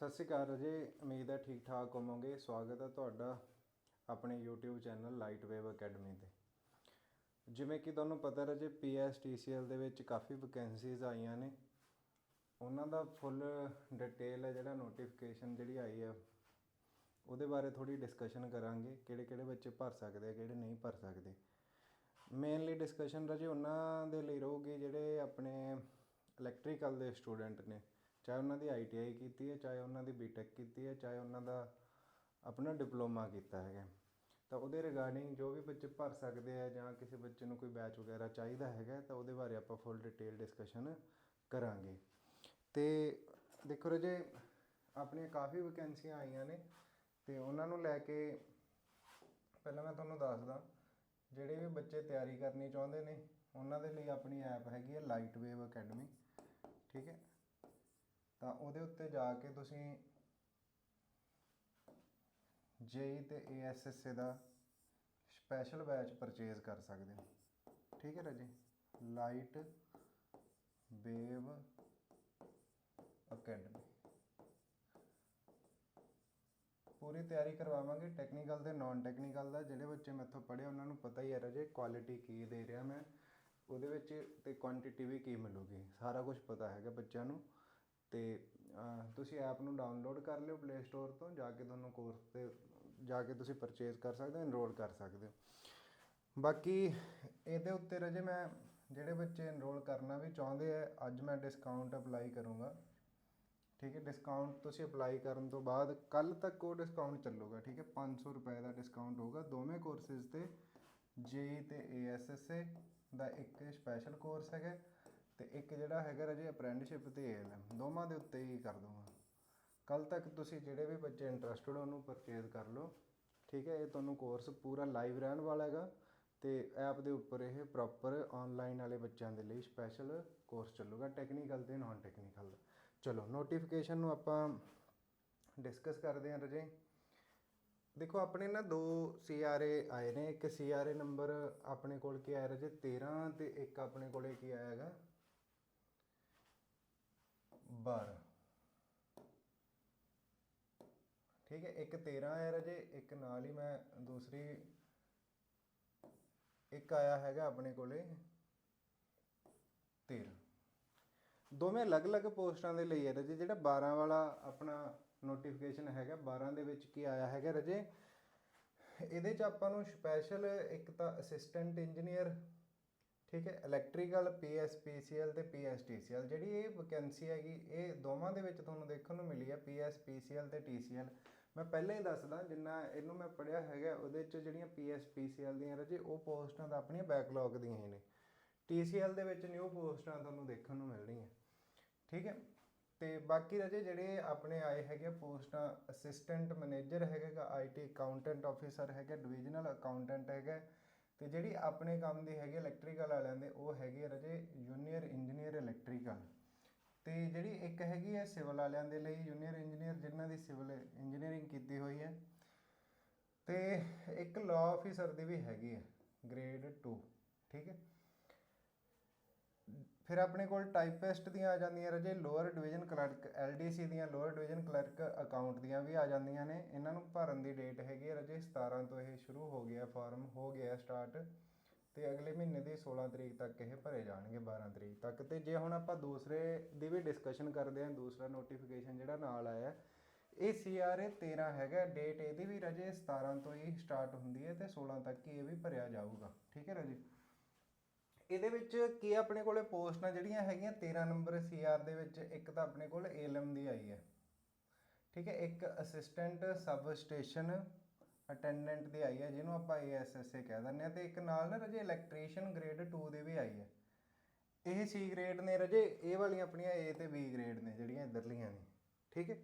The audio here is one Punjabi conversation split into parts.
ਸਤਿ ਸ਼੍ਰੀ ਅਕਾਲ ਜੀ ਉਮੀਦ ਹੈ ਠੀਕ ਠਾਕ ਹੋਵੋਗੇ। ਸਵਾਗਤ ਹੈ ਤੁਹਾਡਾ ਆਪਣੇ YouTube channel Light Wave Academy ਤੇ। ਜਿਵੇਂ ਕਿ ਤੁਹਾਨੂੰ ਪਤਾ ਹੈ ਜੀ PSTCL ਦੇ ਵਿੱਚ ਕਾਫੀ ਵੈਕੈਂਸੀਜ਼ ਆਈਆਂ ਨੇ। ਉਹਨਾਂ ਦਾ ਫੁੱਲ ਡਿਟੇਲ ਹੈ ਜਿਹੜਾ ਨੋਟੀਫਿਕੇਸ਼ਨ ਜਿਹੜੀ ਆਈ ਹੈ ਉਹਦੇ ਬਾਰੇ ਥੋੜੀ ਡਿਸਕਸ਼ਨ ਕਰਾਂਗੇ ਕਿਹੜੇ ਕਿਹੜੇ ਬੱਚੇ ਭਰ ਸਕਦੇ ਆ, ਕਿਹੜੇ ਨਹੀਂ ਭਰ ਸਕਦੇ। ਮੇਨਲੀ ਡਿਸਕਸ਼ਨ ਰਜੇ ਉਹਨਾਂ ਦੇ ਲਈ ਰਹੂਗੀ ਜਿਹੜੇ ਆਪਣੇ ਇਲੈਕਟ੍ਰੀਕਲ ਦੇ ਸਟੂਡੈਂਟ ਨੇ। ਚਾਹੇ ਉਹਨਾਂ ਦੀ ਆਈਟੀਆਈ ਕੀਤੀ ਹੈ, ਚਾਹੇ ਉਹਨਾਂ ਦੀ ਬੀਟੈਕ ਕੀਤੀ ਹੈ, ਚਾਹੇ ਉਹਨਾਂ ਦਾ ਆਪਣਾ ਡਿਪਲੋਮਾ ਕੀਤਾ ਹੈਗਾ। ਤਾਂ ਉਹਦੇ ਰਿਗਾਰਡਿੰਗ ਜੋ ਵੀ ਬੱਚੇ ਭਰ ਸਕਦੇ ਆ ਜਾਂ ਕਿਸੇ ਬੱਚੇ ਨੂੰ ਕੋਈ ਬੈਚ ਵਗੈਰਾ ਚਾਹੀਦਾ ਹੈਗਾ, ਤਾਂ ਉਹਦੇ ਬਾਰੇ ਆਪਾਂ ਫੁੱਲ ਡਿਟੇਲ ਡਿਸਕਸ਼ਨ ਕਰਾਂਗੇ। ਤੇ ਦੇਖੋ ਰਜੇ, ਆਪਣੀਆਂ ਕਾਫੀ ਵੈਕੈਂਸੀਆਂ ਆਈਆਂ ਨੇ ਤੇ ਉਹਨਾਂ ਨੂੰ ਲੈ ਕੇ ਪਹਿਲਾਂ ਮੈਂ ਤੁਹਾਨੂੰ ਦੱਸਦਾ, ਜਿਹੜੇ ਵੀ ਬੱਚੇ ਤਿਆਰੀ ਕਰਨੀ ਚਾਹੁੰਦੇ ਨੇ, ਉਹਨਾਂ ਦੇ ਲਈ ਆਪਣੀ ਐਪ ਹੈਗੀ ਹੈ ਲਾਈਟ ਵੇਵ ਅਕੈਡਮੀ ਠੀਕ ਹੈ? ਤਾਂ ਉਹਦੇ ਉੱਤੇ ਜਾ ਕੇ ਤੁਸੀਂ ਜੇਈ ਤੇ ਏਐਸਐਸਏ ਦਾ ਸਪੈਸ਼ਲ ਬੈਚ ਪਰਚੇਜ਼ ਕਰ ਸਕਦੇ ਹੋ। ਠੀਕ ਹੈ ਰਾਜੇ? ਲਾਈਟ ਵੇਵ ਅਕੈਡਮੀ ਪੂਰੀ ਤਿਆਰੀ ਕਰਵਾਵਾਂਗੇ ਟੈਕਨੀਕਲ ਤੇ ਨਾਨ ਟੈਕਨੀਕਲ ਦਾ, ਜਿਹੜੇ ਬੱਚੇ ਮੈਥੋਂ ਪੜ੍ਹੇ ਉਹਨਾਂ ਨੂੰ ਪਤਾ ਹੀ ਹੈ ਰਾਜੇ ਕੁਆਲਿਟੀ ਕੀ ਦੇ ਰਿਹਾ ਮੈਂ। ਉਹਦੇ ਵਿੱਚ ਤੇ ਕੁਆਂਟੀਟੀ ਵੀ ਕੀ ਮਿਲੂਗੀ, ਸਾਰਾ ਕੁਝ ਪਤਾ ਹੈਗਾ ਬੱਚਿਆਂ ਨੂੰ। ਤੇ ਤੁਸੀਂ ਐਪ ਨੂੰ ਡਾਊਨਲੋਡ ਕਰ ਲਿਓ ਪਲੇ ਸਟੋਰ ਤੋਂ, ਜਾ ਕੇ ਤੁਹਾਨੂੰ ਕੋਰਸ ਤੇ, ਜਾ ਕੇ ਤੁਸੀਂ ਪਰਚੇਸ ਕਰ ਸਕਦੇ ਹੋ ਇਨਰੋਲ ਕਰ ਸਕਦੇ ਹੋ। ਬਾਕੀ ਇਹਦੇ ਉੱਤੇ ਰਜੇ ਮੈਂ ਜਿਹੜੇ ਬੱਚੇ ਇਨਰੋਲ ਕਰਨਾ ਵੀ ਚਾਹੁੰਦੇ ਆ, ਅੱਜ ਮੈਂ ਡਿਸਕਾਊਂਟ ਅਪਲਾਈ ਕਰੂੰਗਾ। ਠੀਕ ਹੈ ਡਿਸਕਾਊਂਟ ਤੁਸੀਂ ਅਪਲਾਈ ਕਰਨ ਤੋਂ ਬਾਅਦ ਕੱਲ ਤੱਕ ਉਹ ਡਿਸਕਾਊਂਟ ਚੱਲੂਗਾ, ਠੀਕ ਹੈ 500 ਰੁਪਏ ਦਾ ਡਿਸਕਾਊਂਟ ਹੋਊਗਾ। ਦੋਵੇਂ ਕੋਰਸਿਸ ਤੇ ਜੇਈ ਤੇ ਏਐਸਐਸਏ ਦਾ ਇੱਕ ਸਪੈਸ਼ਲ ਕੋਰਸ ਹੈਗਾ। ਤੇ ਇੱਕ ਜਿਹੜਾ ਹੈਗਾ ਰਜੇ ਅਪ੍ਰੈਂਟਿਸਸ਼ਿਪ ਤੇ ਏਐਲਐਮ ਦੋਵਾਂ ਦੇ ਉੱਤੇ ਹੀ ਕਰ ਦੂੰਗਾ। ਕੱਲ ਤੱਕ ਤੁਸੀਂ ਜਿਹੜੇ ਵੀ ਬੱਚੇ ਇੰਟਰਸਟਡ ਉਹਨੂੰ ਪਰਚੇਜ਼ ਕਰ ਲਓ। ਠੀਕ ਹੈ, ਇਹ ਤੁਹਾਨੂੰ ਕੋਰਸ ਪੂਰਾ ਲਾਈਵ ਰਹਿਣ ਵਾਲਾ ਹੈਗਾ ਤੇ ਐਪ ਦੇ ਉੱਪਰ ਇਹ ਪ੍ਰੋਪਰ ਆਨਲਾਈਨ ਵਾਲੇ ਬੱਚਿਆਂ ਦੇ ਲਈ ਸਪੈਸ਼ਲ ਕੋਰਸ ਚੱਲੂਗਾ ਟੈਕਨੀਕਲ ਤੇ ਨਾਨ ਟੈਕਨੀਕਲ ਚਲੋ ਨੋਟੀਫਿਕੇਸ਼ਨ ਨੂੰ ਆਪਾਂ ਡਿਸਕਸ ਕਰਦੇ ਹਾਂ ਰਜੇ। ਦੇਖੋ, ਆਪਣੇ ਨਾ ਦੋ ਸੀਆਰਏ ਆਏ ਨੇ। ਇੱਕ ਸੀਆਰਏ ਨੰਬਰ ਆਪਣੇ ਕੋਲ ਕੀ ਆਇਆ ਰਜੇ? 13 ਤੇ ਇੱਕ ਆਪਣੇ ਕੋਲੇ ਕੀ ਆਇਆ ਹੈਗਾ? 12 ਠੀਕ ਹੈ, ਇੱਕ 13 ਆਇਆ ਰਜੇ, ਇੱਕ ਨਾਲ ਹੀ ਮੈਂ ਦੂਸਰੀ, ਇੱਕ ਆਇਆ ਹੈਗਾ ਆਪਣੇ ਕੋਲੇ 13 ਦੋਵੇਂ ਅਲੱਗ-ਅਲੱਗ ਪੋਸਟਾਂ ਦੇ ਲਈ ਹੈ ਰਜੇ, ਜਿਹੜਾ 12 ਵਾਲਾ ਆਪਣਾ ਨੋਟੀਫਿਕੇਸ਼ਨ ਹੈਗਾ 12 ਦੇ ਵਿੱਚ ਕੀ ਆਇਆ ਹੈਗਾ ਰਜੇ? ਇਹਦੇ ਚ ਆਪਾਂ ਨੂੰ ਸਪੈਸ਼ਲ ਇੱਕ ਤਾਂ ਅਸਿਸਟੈਂਟ ਇੰਜੀਨੀਅਰ ਠੀਕ ਹੈ ਇਲੈਕਟ੍ਰੀਕਲ ਪੀਐਸਪੀਸੀਐਲ ਤੇ ਪੀਐਸਟੀਸੀਐਲ ਜਿਹੜੀ ਇਹ ਵੈਕੈਂਸੀ ਹੈਗੀ, ਇਹ ਦੋਵਾਂ ਦੇ ਵਿੱਚ ਤੁਹਾਨੂੰ ਦੇਖਣ ਨੂੰ ਮਿਲੀ ਹੈ ਪੀਐਸਪੀਸੀਐਲ ਤੇ ਟੀਸੀਐਲ ਮੈਂ ਪਹਿਲਾਂ ਹੀ ਦੱਸਦਾ, ਜਿੰਨਾ ਇਹਨੂੰ ਮੈਂ ਪੜਿਆ ਹੈਗਾ, ਉਹਦੇ ਚ ਜਿਹੜੀਆਂ ਪੀਐਸਪੀਸੀਐਲ ਦੀਆਂ ਰਜੇ ਉਹ ਪੋਸਟਾਂ ਤਾਂ ਆਪਣੀਆਂ ਬੈਕਲੌਗ ਦੀਆਂ ਹੀ ਨੇ। TCL ਦੇ ਵਿੱਚ ਨਿਊ ਪੋਸਟਾਂ ਤੁਹਾਨੂੰ ਦੇਖਣ ਨੂੰ ਮਿਲਣਗੀਆਂ ਠੀਕ ਹੈ, ਤੇ ਬਾਕੀ ਰਜੇ ਜਿਹੜੇ ਆਪਣੇ ਆਏ ਹੈਗੇ ਪੋਸਟਾਂ ਅਸਿਸਟੈਂਟ ਮੈਨੇਜਰ ਹੈਗਾ ਆਈਟੀ ਅਕਾਊਂਟੈਂਟ ਆਫੀਸਰ ਹੈਗਾ ਡਿਵੀਜ਼ਨਲ ਅਕਾਊਂਟੈਂਟ ਹੈਗਾ ਤੇ ਜਿਹੜੀ ਆਪਣੇ ਕੰਮ ਦੀ ਹੈਗੀ ਇਲੈਕਟ੍ਰੀਕਲ ਵਾਲਿਆਂ ਦੇ, ਉਹ ਹੈਗੀ ਹੈ ਰਜੇ ਜੂਨੀਅਰ ਇੰਜੀਨੀਅਰ ਇਲੈਕਟ੍ਰੀਕਲ ਤੇ ਜਿਹੜੀ ਇੱਕ ਹੈਗੀ ਹੈ ਸਿਵਲ ਵਾਲਿਆਂ ਦੇ ਲਈ ਜੂਨੀਅਰ ਇੰਜੀਨੀਅਰ ਜਿਨ੍ਹਾਂ ਦੀ ਸਿਵਲ ਇੰਜੀਨੀਅਰਿੰਗ ਕੀਤੀ ਹੋਈ ਹੈ ਤੇ ਇੱਕ ਲਾਅ ਆਫੀਸਰ ਦੀ ਵੀ ਹੈਗੀ ਹੈ ਗ੍ਰੇਡ 2 ਠੀਕ ਹੈ ਫਿਰ ਆਪਣੇ ਕੋਲ ਟਾਈਪਿਸਟ ਦੀਆਂ ਆ ਜਾਂਦੀਆਂ ਰਾਜੇ ਲੋਅਰ ਡਿਵੀਜ਼ਨ ਕਲਰਕ ਐਲਡੀਸੀ ਦੀਆਂ ਲੋਅਰ ਡਿਵੀਜ਼ਨ ਕਲਰਕ ਅਕਾਊਂਟ ਦੀਆਂ ਵੀ ਆ ਜਾਂਦੀਆਂ ਨੇ। ਇਹਨਾਂ ਨੂੰ ਭਰਨ ਦੀ ਡੇਟ ਹੈਗੀ ਹੈ ਰਾਜੇ 17 ਤੋਂ ਇਹ ਸ਼ੁਰੂ ਹੋ ਗਿਆ ਫਾਰਮ ਹੋ ਗਿਆ ਸਟਾਰਟ ਤੇ ਅਗਲੇ ਮਹੀਨੇ ਦੀ 16 ਤਰੀਕ ਤੱਕ ਇਹ ਭਰੇ ਜਾਣਗੇ 12 ਤਰੀਕ ਤੱਕ। ਤੇ ਜੇ ਹੁਣ ਆਪਾਂ ਦੂਸਰੇ ਦੀ ਵੀ ਡਿਸਕਸ਼ਨ ਕਰਦੇ ਹਾਂ, ਦੂਸਰਾ ਨੋਟੀਫਿਕੇਸ਼ਨ ਜਿਹੜਾ ਨਾਲ ਆਇਆ, ਇਹ ਸੀਆਰਏ 13 ਹੈਗਾ। ਡੇਟ ਇਹਦੀ ਵੀ ਰਾਜੇ 17 ਤੋਂ ਹੀ ਸਟਾਰਟ ਹੁੰਦੀ ਹੈ ਤੇ 16 ਤੱਕ ਹੀ ਇਹ ਵੀ ਭਰਿਆ ਜਾਊਗਾ। ਠੀਕ ਹੈ ਰਾਜੇ? ਇਹਦੇ ਵਿੱਚ ਕੀ ਆਪਣੇ ਕੋਲੇ ਪੋਸਟਾਂ ਜਿਹੜੀਆਂ ਹੈਗੀਆਂ 13 ਨੰਬਰ ਸੀਆਰ ਦੇ ਵਿੱਚ ਇੱਕ ਤਾਂ ਆਪਣੇ ਕੋਲ ਏਲਮ ਦੀ ਆਈ ਹੈ। ਠੀਕ ਹੈ, ਇੱਕ ਅਸਿਸਟੈਂਟ ਸਬ ਸਟੇਸ਼ਨ ਅਟੈਂਡੈਂਟ ਦੀ ਆਈ ਹੈ, ਜਿਹਨੂੰ ਆਪਾਂ ਏਐਸਐਸਏ ਕਹਿ ਦਿੰਦੇ ਆ ਤੇ ਇੱਕ ਨਾਲ ਨਾ ਰਜੇ ਇਲੈਕਟ੍ਰੀਸ਼ੀਅਨ ਗ੍ਰੇਡ 2 ਦੀ ਵੀ ਆਈ ਹੈ। ਇਹ ਸੀ ਗ੍ਰੇਡ ਨੇ ਰਜੇ, ਇਹ ਵਾਲੀਆਂ ਆਪਣੀਆਂ ਏ ਤੇ ਬੀ ਗ੍ਰੇਡ ਨੇ ਜਿਹੜੀਆਂ ਇਧਰਲੀਆਂ ਨੇ। ਠੀਕ ਹੈ,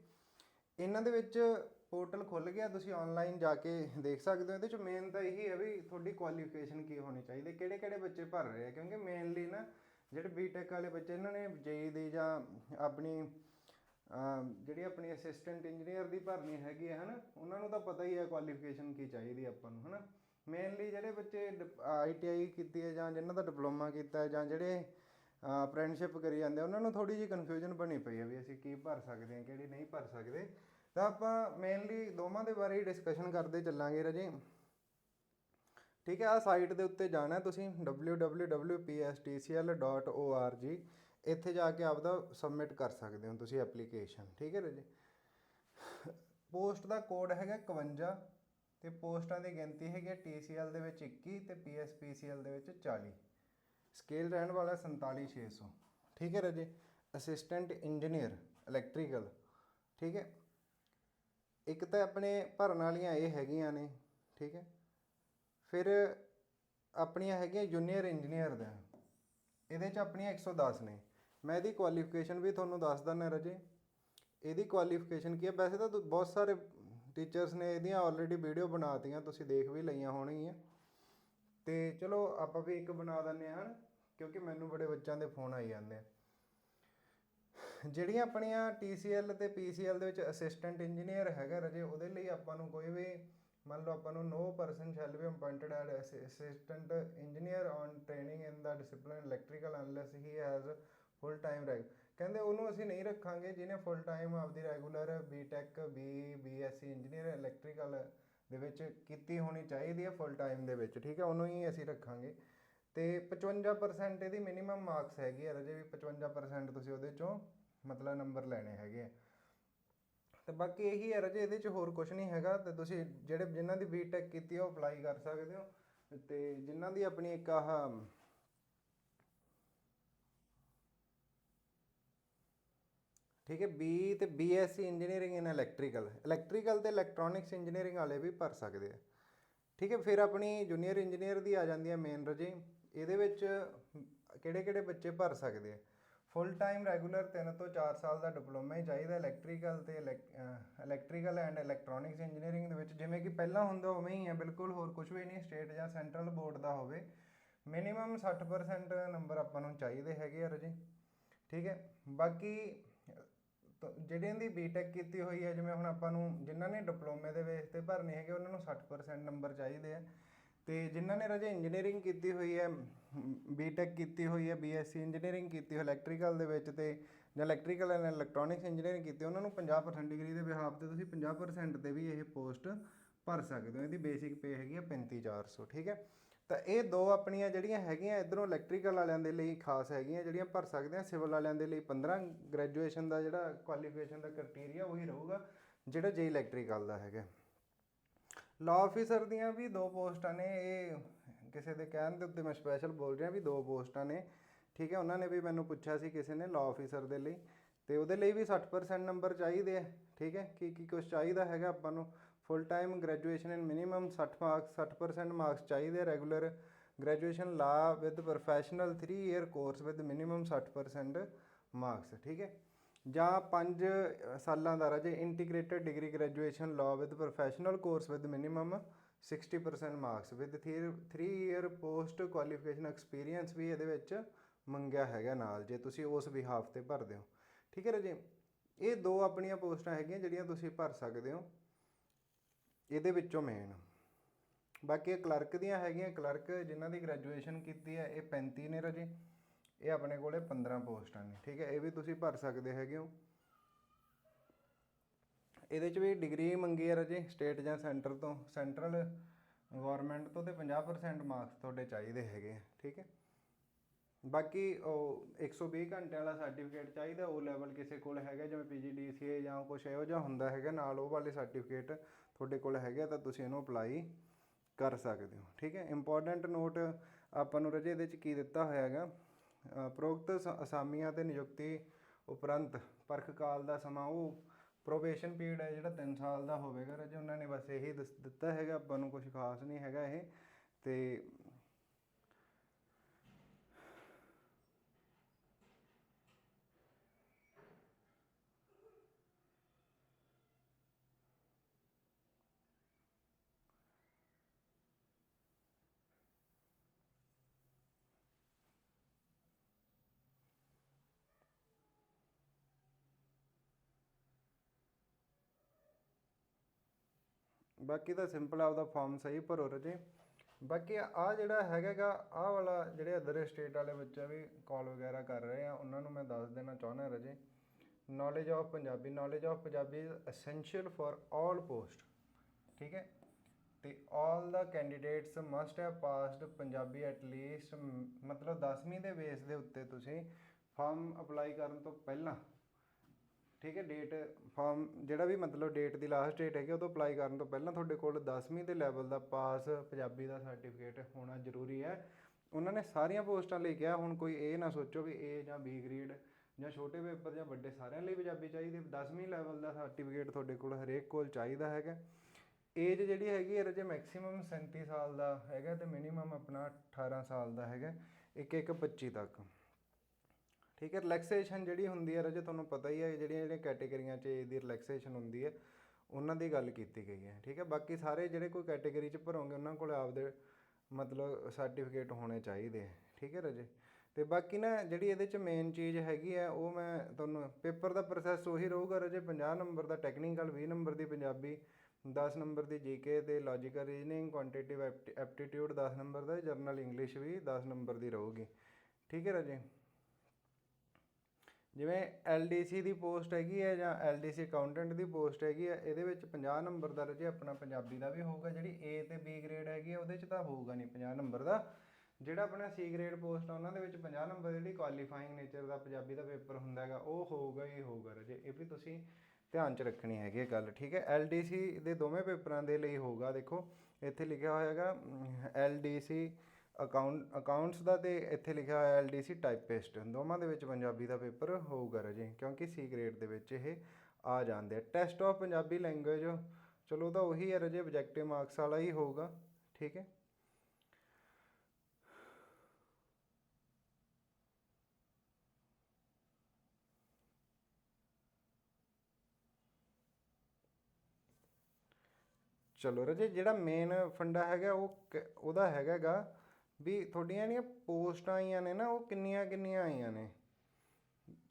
ਇਹਨਾਂ ਦੇ ਵਿੱਚ ਪੋਰਟਲ ਖੁੱਲ ਗਿਆ ਤੁਸੀਂ ਆਨਲਾਈਨ ਜਾ ਕੇ ਦੇਖ ਸਕਦੇ ਹੋ। ਇਹਦੇ ਚ ਮੇਨ ਤਾਂ ਇਹੀ ਹੈ ਵੀ ਤੁਹਾਡੀ ਕੁਆਲੀਫਿਕੇਸ਼ਨ ਕੀ ਹੋਣੀ ਚਾਹੀਦੀ ਕਿਹੜੇ ਕਿਹੜੇ ਬੱਚੇ ਭਰ ਰਹੇ ਆ? ਕਿਉਂਕਿ ਮੇਨਲੀ ਨਾ ਜਿਹੜੇ ਬੀਟੈਕ ਵਾਲੇ ਬੱਚੇ ਇਹਨਾਂ ਨੇ ਜੇ ਦੀ ਜਾਂ ਆਪਣੀ ਜਿਹੜੀ ਆਪਣੀ ਅਸਿਸਟੈਂਟ ਇੰਜੀਨੀਅਰ ਦੀ ਭਰਨੀ ਹੈਗੀ ਹੈ ਹਨਾ? ਉਹਨਾਂ ਨੂੰ ਤਾਂ ਪਤਾ ਹੀ ਹੈ ਕੁਆਲੀਫਿਕੇਸ਼ਨ ਕੀ ਚਾਹੀਦੀ ਆਪਾਂ ਨੂੰ ਹਨਾ? ਮੇਨਲੀ ਜਿਹੜੇ ਬੱਚੇ ਆਈਟੀਆਈ ਕੀਤੀ ਹੈ ਜਾਂ ਜਿਨ੍ਹਾਂ ਦਾ ਡਿਪਲੋਮਾ ਕੀਤਾ ਹੈ ਜਾਂ ਜਿਹੜੇ ਅਪ੍ਰੈਂਟਿਸਸ਼ਿਪ ਕਰੀ ਜਾਂਦੇ ਆ, ਉਹਨਾਂ ਨੂੰ ਥੋੜੀ ਜਿਹੀ ਕਨਫਿਊਜ਼ਨ ਬਣੀ ਪਈ ਹੈ ਵੀ ਅਸੀਂ ਕੀ ਭਰ ਸਕਦੇ ਹਾਂ ਕਿਹੜੀ ਨਹੀਂ ਭਰ ਸਕਦੇ। ਤਾਂ ਆਪਾਂ ਮੇਨਲੀ ਦੋਵਾਂ ਦੇ ਬਾਰੇ ਹੀ ਡਿਸਕਸ਼ਨ ਕਰਦੇ ਚੱਲਾਂਗੇ ਰਾਜੇ। ਠੀਕ ਹੈ ਆ ਸਾਈਟ ਦੇ ਉੱਤੇ ਜਾਣਾ ਹੈ ਤੁਸੀਂ www.pstcl.org ਇੱਥੇ ਜਾ ਕੇ ਆਪਦਾ ਸਬਮਿਟ ਕਰ ਸਕਦੇ ਹੋ ਤੁਸੀਂ ਐਪਲੀਕੇਸ਼ਨ ਠੀਕ ਹੈ ਰਾਜੇ। ਪੋਸਟ ਦਾ ਕੋਡ ਹੈਗਾ 51 ਤੇ ਪੋਸਟਾਂ ਦੀ ਗਿਣਤੀ ਹੈਗੀ ਹੈ TCL ਦੇ ਵਿੱਚ 21 ਤੇ PSPCL ਦੇ ਵਿੱਚ 40 ਸਕੇਲ ਰਹਿਣ ਵਾਲਾ 47600 ਠੀਕ ਹੈ ਰਾਜੇ। ਅਸਿਸਟੈਂਟ ਇੰਜੀਨੀਅਰ ਇਲੈਕਟ੍ਰੀਕਲ ਠੀਕ ਹੈ। ਇੱਕ ਤਾਂ ਆਪਣੇ ਭਰਨ ਵਾਲੀਆਂ ਇਹ ਹੈਗੀਆਂ ਨੇ, ਠੀਕ ਹੈ? ਫਿਰ ਆਪਣੀਆਂ ਹੈਗੀਆਂ ਜੂਨੀਅਰ ਇੰਜੀਨੀਅਰ ਦਾ। ਇਹਦੇ ਚ ਆਪਣੀਆਂ 110 ਨੇ। ਮੈਂ ਇਹਦੀ ਕੁਆਲੀਫਿਕੇਸ਼ਨ ਵੀ ਤੁਹਾਨੂੰ ਦੱਸ ਦਿੰਦਾ ਰਜੇ। ਇਹਦੀ ਕੁਆਲੀਫਿਕੇਸ਼ਨ ਕੀ ਹੈ? ਵੈਸੇ ਤਾਂ ਬਹੁਤ ਸਾਰੇ ਟੀਚਰਸ ਨੇ ਇਹਦੀਆਂ ਆਲਰੇਡੀ ਵੀਡੀਓ ਬਣਾਤੀਆਂ, ਤੁਸੀਂ ਦੇਖ ਵੀ ਲਈਆਂ ਹੋਣਗੀਆਂ। ਤੇ ਚਲੋ ਆਪਾਂ ਵੀ ਇੱਕ ਬਣਾ ਦਿੰਦੇ ਹਾਂ, ਕਿਉਂਕਿ ਮੈਨੂੰ ਬੜੇ ਬੱਚਿਆਂ ਦੇ ਫੋਨ ਆਈ ਜਾਂਦੇ ਆ। ਜਿਹੜੀਆਂ ਆਪਣੀਆਂ TCL ਤੇ PCL ਦੇ ਵਿੱਚ ਅਸਿਸਟੈਂਟ ਇੰਜੀਨੀਅਰ ਹੈਗਾ ਰਜੇ, ਉਹਦੇ ਲਈ ਆਪਾਂ ਨੂੰ ਕੋਈ ਵੀ ਮੰਨ ਲਓ ਆਪਾਂ ਨੂੰ no person shall be appointed as assistant engineer on training in the discipline electrical unless ਹੀ has ਫੁੱਲ ਟਾਈਮ ਰੈਗ ਕਹਿੰਦੇ ਉਹਨੂੰ ਅਸੀਂ ਨਹੀਂ ਰੱਖਾਂਗੇ ਜਿਹਨੇ ਫੁੱਲ ਟਾਈਮ ਆਪਦੀ regular BTech B BSc engineer electrical ਦੇ ਵਿੱਚ ਕੀਤੀ ਹੋਣੀ ਚਾਹੀਦੀ ਹੈ ਫੁੱਲ ਟਾਈਮ ਦੇ ਵਿੱਚ, ਠੀਕ ਹੈ, ਉਹਨੂੰ ਹੀ ਅਸੀਂ ਰੱਖਾਂਗੇ। ਤੇ 55% ਇਹਦੀ ਮਿਨੀਮਮ ਮਾਰਕਸ ਹੈਗੀ ਹੈ ਰਜੇ ਵੀ 55% ਤੁਸੀਂ ਉਹਦੇ ਚੋਂ ਮਤਲਬ ਨੰਬਰ ਲੈਣੇ ਹੈਗੇ ਆ। ਤੇ ਬਾਕੀ ਇਹੀ ਹੈ ਰਜੇ, ਇਹਦੇ ਚ ਹੋਰ ਕੁਝ ਨਹੀਂ ਹੈਗਾ। ਤੇ ਤੁਸੀਂ ਜਿਹੜੇ ਜਿਨ੍ਹਾਂ ਦੀ ਬੀਟੈਕ ਕੀਤੀ ਉਹ ਅਪਲਾਈ ਕਰ ਸਕਦੇ ਹੋ। ਤੇ ਜਿਨ੍ਹਾਂ ਦੀ ਆਪਣੀ ਇੱਕ ਆਹ ਠੀਕ ਹੈ ਬੀ ਤੇ BSc engineering in electrical electrical ਤੇ ਇਲੈਕਟ੍ਰੋਨਿਕਸ ਇੰਜੀਨੀਅਰਿੰਗ ਵਾਲੇ ਵੀ ਭਰ ਸਕਦੇ ਆ। ਠੀਕ ਹੈ, ਫਿਰ ਆਪਣੀ ਜੂਨੀਅਰ ਇੰਜੀਨੀਅਰ ਦੀ ਆ ਜਾਂਦੀ ਹੈ ਮੇਨ ਰਜੇ। ਇਹਦੇ ਵਿੱਚ ਕਿਹੜੇ ਕਿਹੜੇ ਬੱਚੇ ਭਰ ਸਕਦੇ ਆ? ਫੁੱਲ ਟਾਈਮ ਰੈਗੂਲਰ 3 ਤੋਂ 4 ਸਾਲ ਦਾ ਡਿਪਲੋਮਾ ਹੀ ਚਾਹੀਦਾ ਇਲੈਕਟ੍ਰੀਕਲ ਤੇ ਇਲੈਕਟ੍ਰੀਕਲ ਐਂਡ ਇਲੈਕਟ੍ਰੋਨਿਕਸ ਇੰਜੀਨੀਅਰਿੰਗ ਦੇ ਵਿੱਚ। ਜਿਵੇਂ ਕਿ ਪਹਿਲਾਂ ਹੁੰਦਾ ਉਵੇਂ ਹੀ ਹੈ, ਬਿਲਕੁਲ ਹੋਰ ਕੁਝ ਵੀ ਨਹੀਂ, ਸਟੇਟ ਜਾਂ ਸੈਂਟਰਲ ਬੋਰਡ ਦਾ ਹੋਵੇ। ਮਿਨੀਮਮ 60% ਨੰਬਰ ਆਪਾਂ ਨੂੰ ਚਾਹੀਦੇ ਹੈਗੇ ਆ ਰਜੇ। ਠੀਕ ਹੈ? ਬਾਕੀ ਤ- ਜਿਹੜਿਆਂ ਦੀ ਬੀਟੈਕ ਕੀਤੀ ਹੋਈ ਹੈ, ਜਿਵੇਂ ਹੁਣ ਆਪਾਂ ਨੂੰ ਜਿਨ੍ਹਾਂ ਨੇ ਡਿਪਲੋਮੇ ਦੇ ਬੇਸ ਤੇ ਭਰਨੇ ਹੈਗੇ, ਉਹਨਾਂ ਨੂੰ 60% ਨੰਬਰ ਚਾਹੀਦੇ ਆ। ਤੇ ਜਿਨ੍ਹਾਂ ਨੇ ਰਾਜੇ ਇੰਜੀਨੀਅਰਿੰਗ ਕੀਤੀ ਹੋਈ ਹੈ ਬੀਟੈਕ ਕੀਤੀ ਹੋਈ ਹੈ ਬੀਐਸਸੀ ਇੰਜੀਨੀਅਰਿੰਗ ਕੀਤੀ ਹੋਈ ਇਲੈਕਟ੍ਰੀਕਲ ਦੇ ਵਿੱਚ ਤੇ ਜਾਂ ਇਲੈਕਟ੍ਰੀਕਲ ਐਂਡ ਇਲੈਕਟ੍ਰੋਨਿਕਸ ਇੰਜੀਨੀਅਰਿੰਗ ਕੀਤੀ, ਉਹਨਾਂ ਨੂੰ 50% ਡਿਗਰੀ ਦੇ ਬਿਹਾਫ ਤੇ ਤੁਸੀਂ 50% ਤੇ ਵੀ ਇਹ ਪੋਸਟ ਭਰ ਸਕਦੇ ਹੋ। ਇਹਦੀ ਬੇਸਿਕ ਪੇ ਹੈਗੀ ਹੈ 35400 ਠੀਕ ਹੈ? ਤਾਂ ਇਹ ਦੋ ਆਪਣੀਆਂ ਜਿਹੜੀਆਂ ਹੈਗੀਆਂ ਇਧਰੋਂ ਇਲੈਕਟ੍ਰੀਕਲ ਵਾਲਿਆਂ ਦੇ ਲਈ ਖਾਸ ਹੈਗੀਆਂ, ਜਿਹੜੀਆਂ ਭਰ ਸਕਦੇ ਆ। ਸਿਵਲ ਵਾਲਿਆਂ ਦੇ ਲਈ 15 ਗ੍ਰੈਜੂਏਸ਼ਨ ਦਾ ਜਿਹੜਾ ਕੁਆਲੀਫਿਕੇਸ਼ਨ ਦਾ ਕ੍ਰਾਈਟੇਰੀਆ ਉਹੀ ਰਹੂਗਾ, ਜਿਹੜਾ ਜੇ ਇਲੈਕਟ੍ਰੀਕਲ ਦਾ ਹੈਗਾ। ਲਾਅ ਆਫੀਸਰ ਦੀਆਂ ਵੀ ਦੋ ਪੋਸਟਾਂ ਨੇ, ਇਹ ਕਿਸੇ ਦੇ ਕਹਿਣ ਦੇ ਉੱਤੇ ਮੈਂ ਸਪੈਸ਼ਲ ਬੋਲ ਰਿਹਾ ਵੀ ਦੋ ਪੋਸਟਾਂ ਨੇ। ਠੀਕ ਹੈ, ਉਹਨਾਂ ਨੇ ਵੀ ਮੈਨੂੰ ਪੁੱਛਿਆ ਸੀ ਕਿਸੇ ਨੇ ਲਾਅ ਆਫੀਸਰ ਦੇ ਲਈ। ਤੇ ਉਹਦੇ ਲਈ ਵੀ 60% ਨੰਬਰ ਚਾਹੀਦੇ ਆ। ਠੀਕ ਹੈ, ਕੀ ਕੀ ਕੁਝ ਚਾਹੀਦਾ ਹੈਗਾ ਆਪਾਂ ਨੂੰ? Full time graduation in minimum 60 marks 60% marks ਚਾਹੀਦੇ regular graduation law with professional 3 year course with minimum 60% marks ਠੀਕ ਹੈ ਜਾਂ 5 ਸਾਲਾਂ ਦਾ ਰਾਜੇ integrated degree graduation law with professional course with minimum 60% marks with 3 year post qualification experience ਵੀ ਇਹਦੇ ਵਿੱਚ ਮੰਗਿਆ ਹੈਗਾ ਨਾਲ, ਜੇ ਤੁਸੀਂ ਉਸ ਬਿਹਾਫ ਤੇ ਭਰਦੇ ਹੋ। ਠੀਕ ਹੈ ਰਾਜੇ? ਇਹ ਦੋ ਆਪਣੀਆਂ ਪੋਸਟਾਂ ਹੈਗੀਆਂ ਜਿਹੜੀਆਂ ਤੁਸੀਂ ਭਰ ਸਕਦੇ ਹੋ। ਇਹਦੇ ਵਿੱਚੋਂ ਮੇਨ ਬਾਕੀ ਇਹ ਕਲਰਕ ਦੀਆਂ ਹੈਗੀਆਂ ਕਲਰਕ ਜਿਨ੍ਹਾਂ ਦੀ ਗ੍ਰੈਜੂਏਸ਼ਨ ਕੀਤੀ ਹੈ, ਇਹ 35 ਨੇ ਰਾਜੇ। ਇਹ ਆਪਣੇ ਕੋਲੇ 15 ਪੋਸਟਾਂ ਨੇ, ਠੀਕ ਹੈ, ਇਹ ਵੀ ਤੁਸੀਂ ਭਰ ਸਕਦੇ ਹੈਗੇ ਹੋ। ਇਹਦੇ ਚ ਵੀ ਡਿਗਰੀ ਮੰਗੀ ਹੈ ਰਾਜੇ, ਸਟੇਟ ਜਾਂ ਸੈਂਟਰ ਤੋਂ, ਸੈਂਟਰਲ ਗਵਰਨਮੈਂਟ ਤੋਂ ਤੇ 50% ਮਾਰਕਸ ਤੁਹਾਡੇ ਚਾਹੀਦੇ ਹੈਗੇ ਠੀਕ ਹੈ। ਬਾਕੀ ਉਹ 120 ਘੰਟੇ ਵਾਲਾ ਸਰਟੀਫਿਕੇਟ ਚਾਹੀਦਾ, ਉਹ ਲੈਵਲ ਕਿਸੇ ਕੋਲ ਹੈਗਾ, ਜਿਵੇਂ ਪੀਜੀਡੀਸੀਏ ਜਾਂ ਕੁਝ ਇਹੋ ਜਿਹਾ ਹੁੰਦਾ ਹੈਗਾ, ਨਾਲ ਉਹ ਵਾਲੇ ਸਰਟੀਫਿਕੇਟ ਤੁਹਾਡੇ ਕੋਲ ਹੈਗਾ ਤਾਂ ਤੁਸੀਂ ਇਹਨੂੰ ਅਪਲਾਈ ਕਰ ਸਕਦੇ ਹੋ, ਠੀਕ ਹੈ। ਇੰਪੋਰਟੈਂਟ ਨੋਟ ਆਪਾਂ ਨੂੰ ਰਜੇ ਇਹਦੇ ਚ ਕੀ ਦਿੱਤਾ ਹੋਇਆ ਹੈਗਾ ਅ, ਪ੍ਰੋਕਤ ਸ- ਅਸਾਮੀਆਂ ਤੇ ਨਿਯੁਕਤੀ ਉਪਰੰਤ ਪਰਖ ਕਾਲ ਦਾ ਸਮਾਂ ਉਹ ਪ੍ਰੋਬੇਸ਼ਨ ਪੀਰੀਅਡ ਹੈ ਜਿਹੜਾ 3 ਸਾਲ ਦਾ ਹੋਵੇਗਾ ਰਜੇ। ਉਹਨਾਂ ਨੇ ਬਸ ਇਹੀ ਦੱਸ ਦਿੱਤਾ ਹੈਗਾ ਆਪਾਂ ਨੂੰ ਕੁਝ ਖਾਸ ਨਹੀਂ ਹੈਗਾ ਇਹ। ਤੇ ਬਾਕੀ ਤਾਂ ਸਿੰਪਲ ਆਪਦਾ ਫਾਰਮ ਸਹੀ ਭਰੋ ਰਜੇ। ਬਾਕੀ ਆ ਜਿਹੜਾ ਹੈਗਾਗਾ, ਆਹ ਵਾਲਾ ਜਿਹੜੇ ਅਦਰ ਸਟੇਟ ਵਾਲੇ ਬੱਚੇ ਵੀ ਕਾਲ ਵਗੈਰਾ ਕਰ ਰਹੇ ਆ, ਉਹਨਾਂ ਨੂੰ ਮੈਂ ਦੱਸ ਦੇਣਾ ਚਾਹੁੰਦਾ ਰਜੇ। Knowledge of Punjabi knowledge of Punjabi is essential for all post ਠੀਕ ਹੈ? ਤੇ all the candidates must have passed Punjabi at least ਮਤਲਬ 10ਵੀਂ ਦੇ ਬੇਸ ਦੇ ਉੱਤੇ ਤੁਸੀਂ ਫਾਰਮ ਅਪਲਾਈ ਕਰਨ ਤੋਂ ਪਹਿਲਾਂ ਠੀਕ ਹੈ ਡੇਟ ਫਾਰਮ ਜਿਹੜਾ ਵੀ ਮਤਲਬ ਡੇਟ ਦੀ ਲਾਸਟ ਡੇਟ ਹੈਗੀ ਉਹ ਤੋਂ ਅਪਲਾਈ ਕਰਨ ਤੋਂ ਪਹਿਲਾਂ ਤੁਹਾਡੇ ਕੋਲ 10ਵੀਂ ਦੇ ਲੈਵਲ ਦਾ ਪਾਸ ਪੰਜਾਬੀ ਦਾ ਸਰਟੀਫਿਕੇਟ ਹੋਣਾ ਜ਼ਰੂਰੀ ਹੈ। ਉਹਨਾਂ ਨੇ ਸਾਰੀਆਂ ਪੋਸਟਾਂ ਲਈ ਕਿਹਾ ਹੁਣ ਕੋਈ ਇਹ ਨਾ ਸੋਚੋ ਵੀ ਏ ਜਾਂ ਬੀ ਗ੍ਰੇਡ ਜਾਂ ਛੋਟੇ ਪੇਪਰ ਜਾਂ ਵੱਡੇ ਸਾਰਿਆਂ ਲਈ ਪੰਜਾਬੀ ਚਾਹੀਦੀ। 10ਵੀਂ ਲੈਵਲ ਦਾ ਸਰਟੀਫਿਕੇਟ ਤੁਹਾਡੇ ਕੋਲ ਹਰੇਕ ਕੋਲ ਚਾਹੀਦਾ ਹੈਗਾ। ਏਜ ਜਿਹੜੀ ਹੈਗੀ ਹੈ ਰਜੇ ਮੈਕਸਿਮਮ 37 ਸਾਲ ਦਾ ਹੈਗਾ ਤੇ ਮਿਨੀਮਮ ਆਪਣਾ 18 ਸਾਲ ਦਾ ਹੈਗਾ, ਇੱਕ ਇੱਕ 25 ਤੱਕ। ਠੀਕ ਹੈ ਰਿਲੈਕਸੇਸ਼ਨ ਜਿਹੜੀ ਹੁੰਦੀ ਹੈ ਰਾਜੇ ਤੁਹਾਨੂੰ ਪਤਾ ਹੀ ਹੈ, ਜਿਹੜੀਆਂ ਜਿਹੜੀਆਂ ਕੈਟੇਗਰੀਆਂ 'ਚ ਇਹਦੀ ਰਿਲੈਕਸੇਸ਼ਨ ਹੁੰਦੀ ਹੈ, ਉਹਨਾਂ ਦੀ ਗੱਲ ਕੀਤੀ ਗਈ ਹੈ, ਠੀਕ ਹੈ। ਬਾਕੀ ਸਾਰੇ ਜਿਹੜੇ ਕੋਈ ਕੈਟੇਗਰੀ 'ਚ ਭਰੋਂਗੇ, ਉਹਨਾਂ ਕੋਲ ਆਪਦੇ ਮਤਲਬ ਸਰਟੀਫਿਕੇਟ ਹੋਣੇ ਚਾਹੀਦੇ ਠੀਕ ਹੈ ਰਾਜੇ। ਤੇ ਬਾਕੀ ਨਾ ਜਿਹੜੀ ਇਹਦੇ 'ਚ ਮੇਨ ਚੀਜ਼ ਹੈਗੀ ਹੈ, ਉਹ ਮੈਂ ਤੁਹਾਨੂੰ ਪੇਪਰ ਦਾ ਪ੍ਰੋਸੈਸ ਉਹੀ ਰਹੂਗਾ ਰਾਜੇ 50 ਨੰਬਰ ਦਾ ਟੈਕਨੀਕਲ 20 ਨੰਬਰ ਦੀ ਪੰਜਾਬੀ 10 ਨੰਬਰ ਦੀ ਜੀਕੇ ਤੇ logical reasoning quantitative aptitude 10 number ਦਾ ਜਰਨਲ ਇੰਗਲਿਸ਼ ਵੀ 10 ਨੰਬਰ ਦੀ ਰਹੂਗੀ, ਠੀਕ ਹੈ ਰਾਜੇ। ਜਿਵੇਂ LDC ਦੀ ਪੋਸਟ ਹੈਗੀ ਹੈ ਜਾਂ LDC ਅਕਾਊਂਟੈਂਟ ਦੀ ਪੋਸਟ ਹੈਗੀ ਹੈ, ਇਹਦੇ ਵਿੱਚ 50 ਨੰਬਰ ਦਾ ਰਜੇ ਆਪਣਾ ਪੰਜਾਬੀ ਦਾ ਵੀ ਹੋਊਗਾ, ਜਿਹੜੀ ਏ ਤੇ ਬੀ ਗ੍ਰੇਡ ਹੈਗੀ ਹੈ, ਉਹਦੇ 'ਚ ਤਾਂ ਹੋਊਗਾ ਨਹੀਂ 50 ਨੰਬਰ ਦਾ। ਜਿਹੜਾ ਆਪਣਾ ਸੀ ਗ੍ਰੇਡ ਪੋਸਟ ਆ, ਉਹਨਾਂ ਦੇ ਵਿੱਚ 50 ਨੰਬਰ ਜਿਹੜੀ ਕੁਆਲੀਫਾਈਂਗ ਨੇਚਰ ਦਾ ਪੰਜਾਬੀ ਦਾ ਪੇਪਰ ਹੁੰਦਾ ਹੈਗਾ, ਉਹ ਹੋਊਗਾ ਹੀ ਹੋਊਗਾ ਰਜੇ ਇਹ ਵੀ ਤੁਸੀਂ ਧਿਆਨ 'ਚ ਰੱਖਣੀ ਹੈਗੀ ਹੈ ਗੱਲ, ਠੀਕ ਹੈ? LDC ਦੇ ਦੋਵੇਂ ਪੇਪਰਾਂ ਦੇ ਲਈ ਹੋਊਗਾ, ਦੇਖੋ, ਇੱਥੇ ਲਿਖਿਆ ਹੋਇਆ ਹੈਗਾ LDC ਅਕਾਊਂਟ, ਅਕਾਊਂਟਸ ਦਾ ਤੇ ਇੱਥੇ ਲਿਖਿਆ ਹੋਇਆ LDC ਟਾਈਪਿਸਟ, ਦੋਵਾਂ ਦੇ ਵਿੱਚ ਪੰਜਾਬੀ ਦਾ ਪੇਪਰ ਹੋਊਗਾ ਰਜੇ, ਕਿਉਂਕਿ ਸੀ ਗ੍ਰੇਡ ਦੇ ਵਿੱਚ ਇਹ ਆ ਜਾਂਦੇ ਆ। ਟੈਸਟ ਆਫ ਪੰਜਾਬੀ ਲੈਂਗੁਏਜ ਚਲੋ ਤਾਂ ਉਹੀ ਹੈ ਰਜੇ ਆਬਜੈਕਟਿਵ ਮਾਰਕਸ ਵਾਲਾ ਹੀ ਹੋਊਗਾ, ਠੀਕ ਹੈ? ਚਲੋ ਰਜੇ, ਜਿਹੜਾ ਮੇਨ ਫੰਡਾ ਹੈਗਾ, ਉਹ ਕ- ਉਹਦਾ ਹੈਗਾਗਾ ਵੀ ਤੁਹਾਡੀਆਂ ਜਿਹੜੀਆਂ ਪੋਸਟਾਂ ਆਈਆਂ ਨੇ ਨਾ, ਉਹ ਕਿੰਨੀਆਂ ਕਿੰਨੀਆਂ ਆਈਆਂ ਨੇ?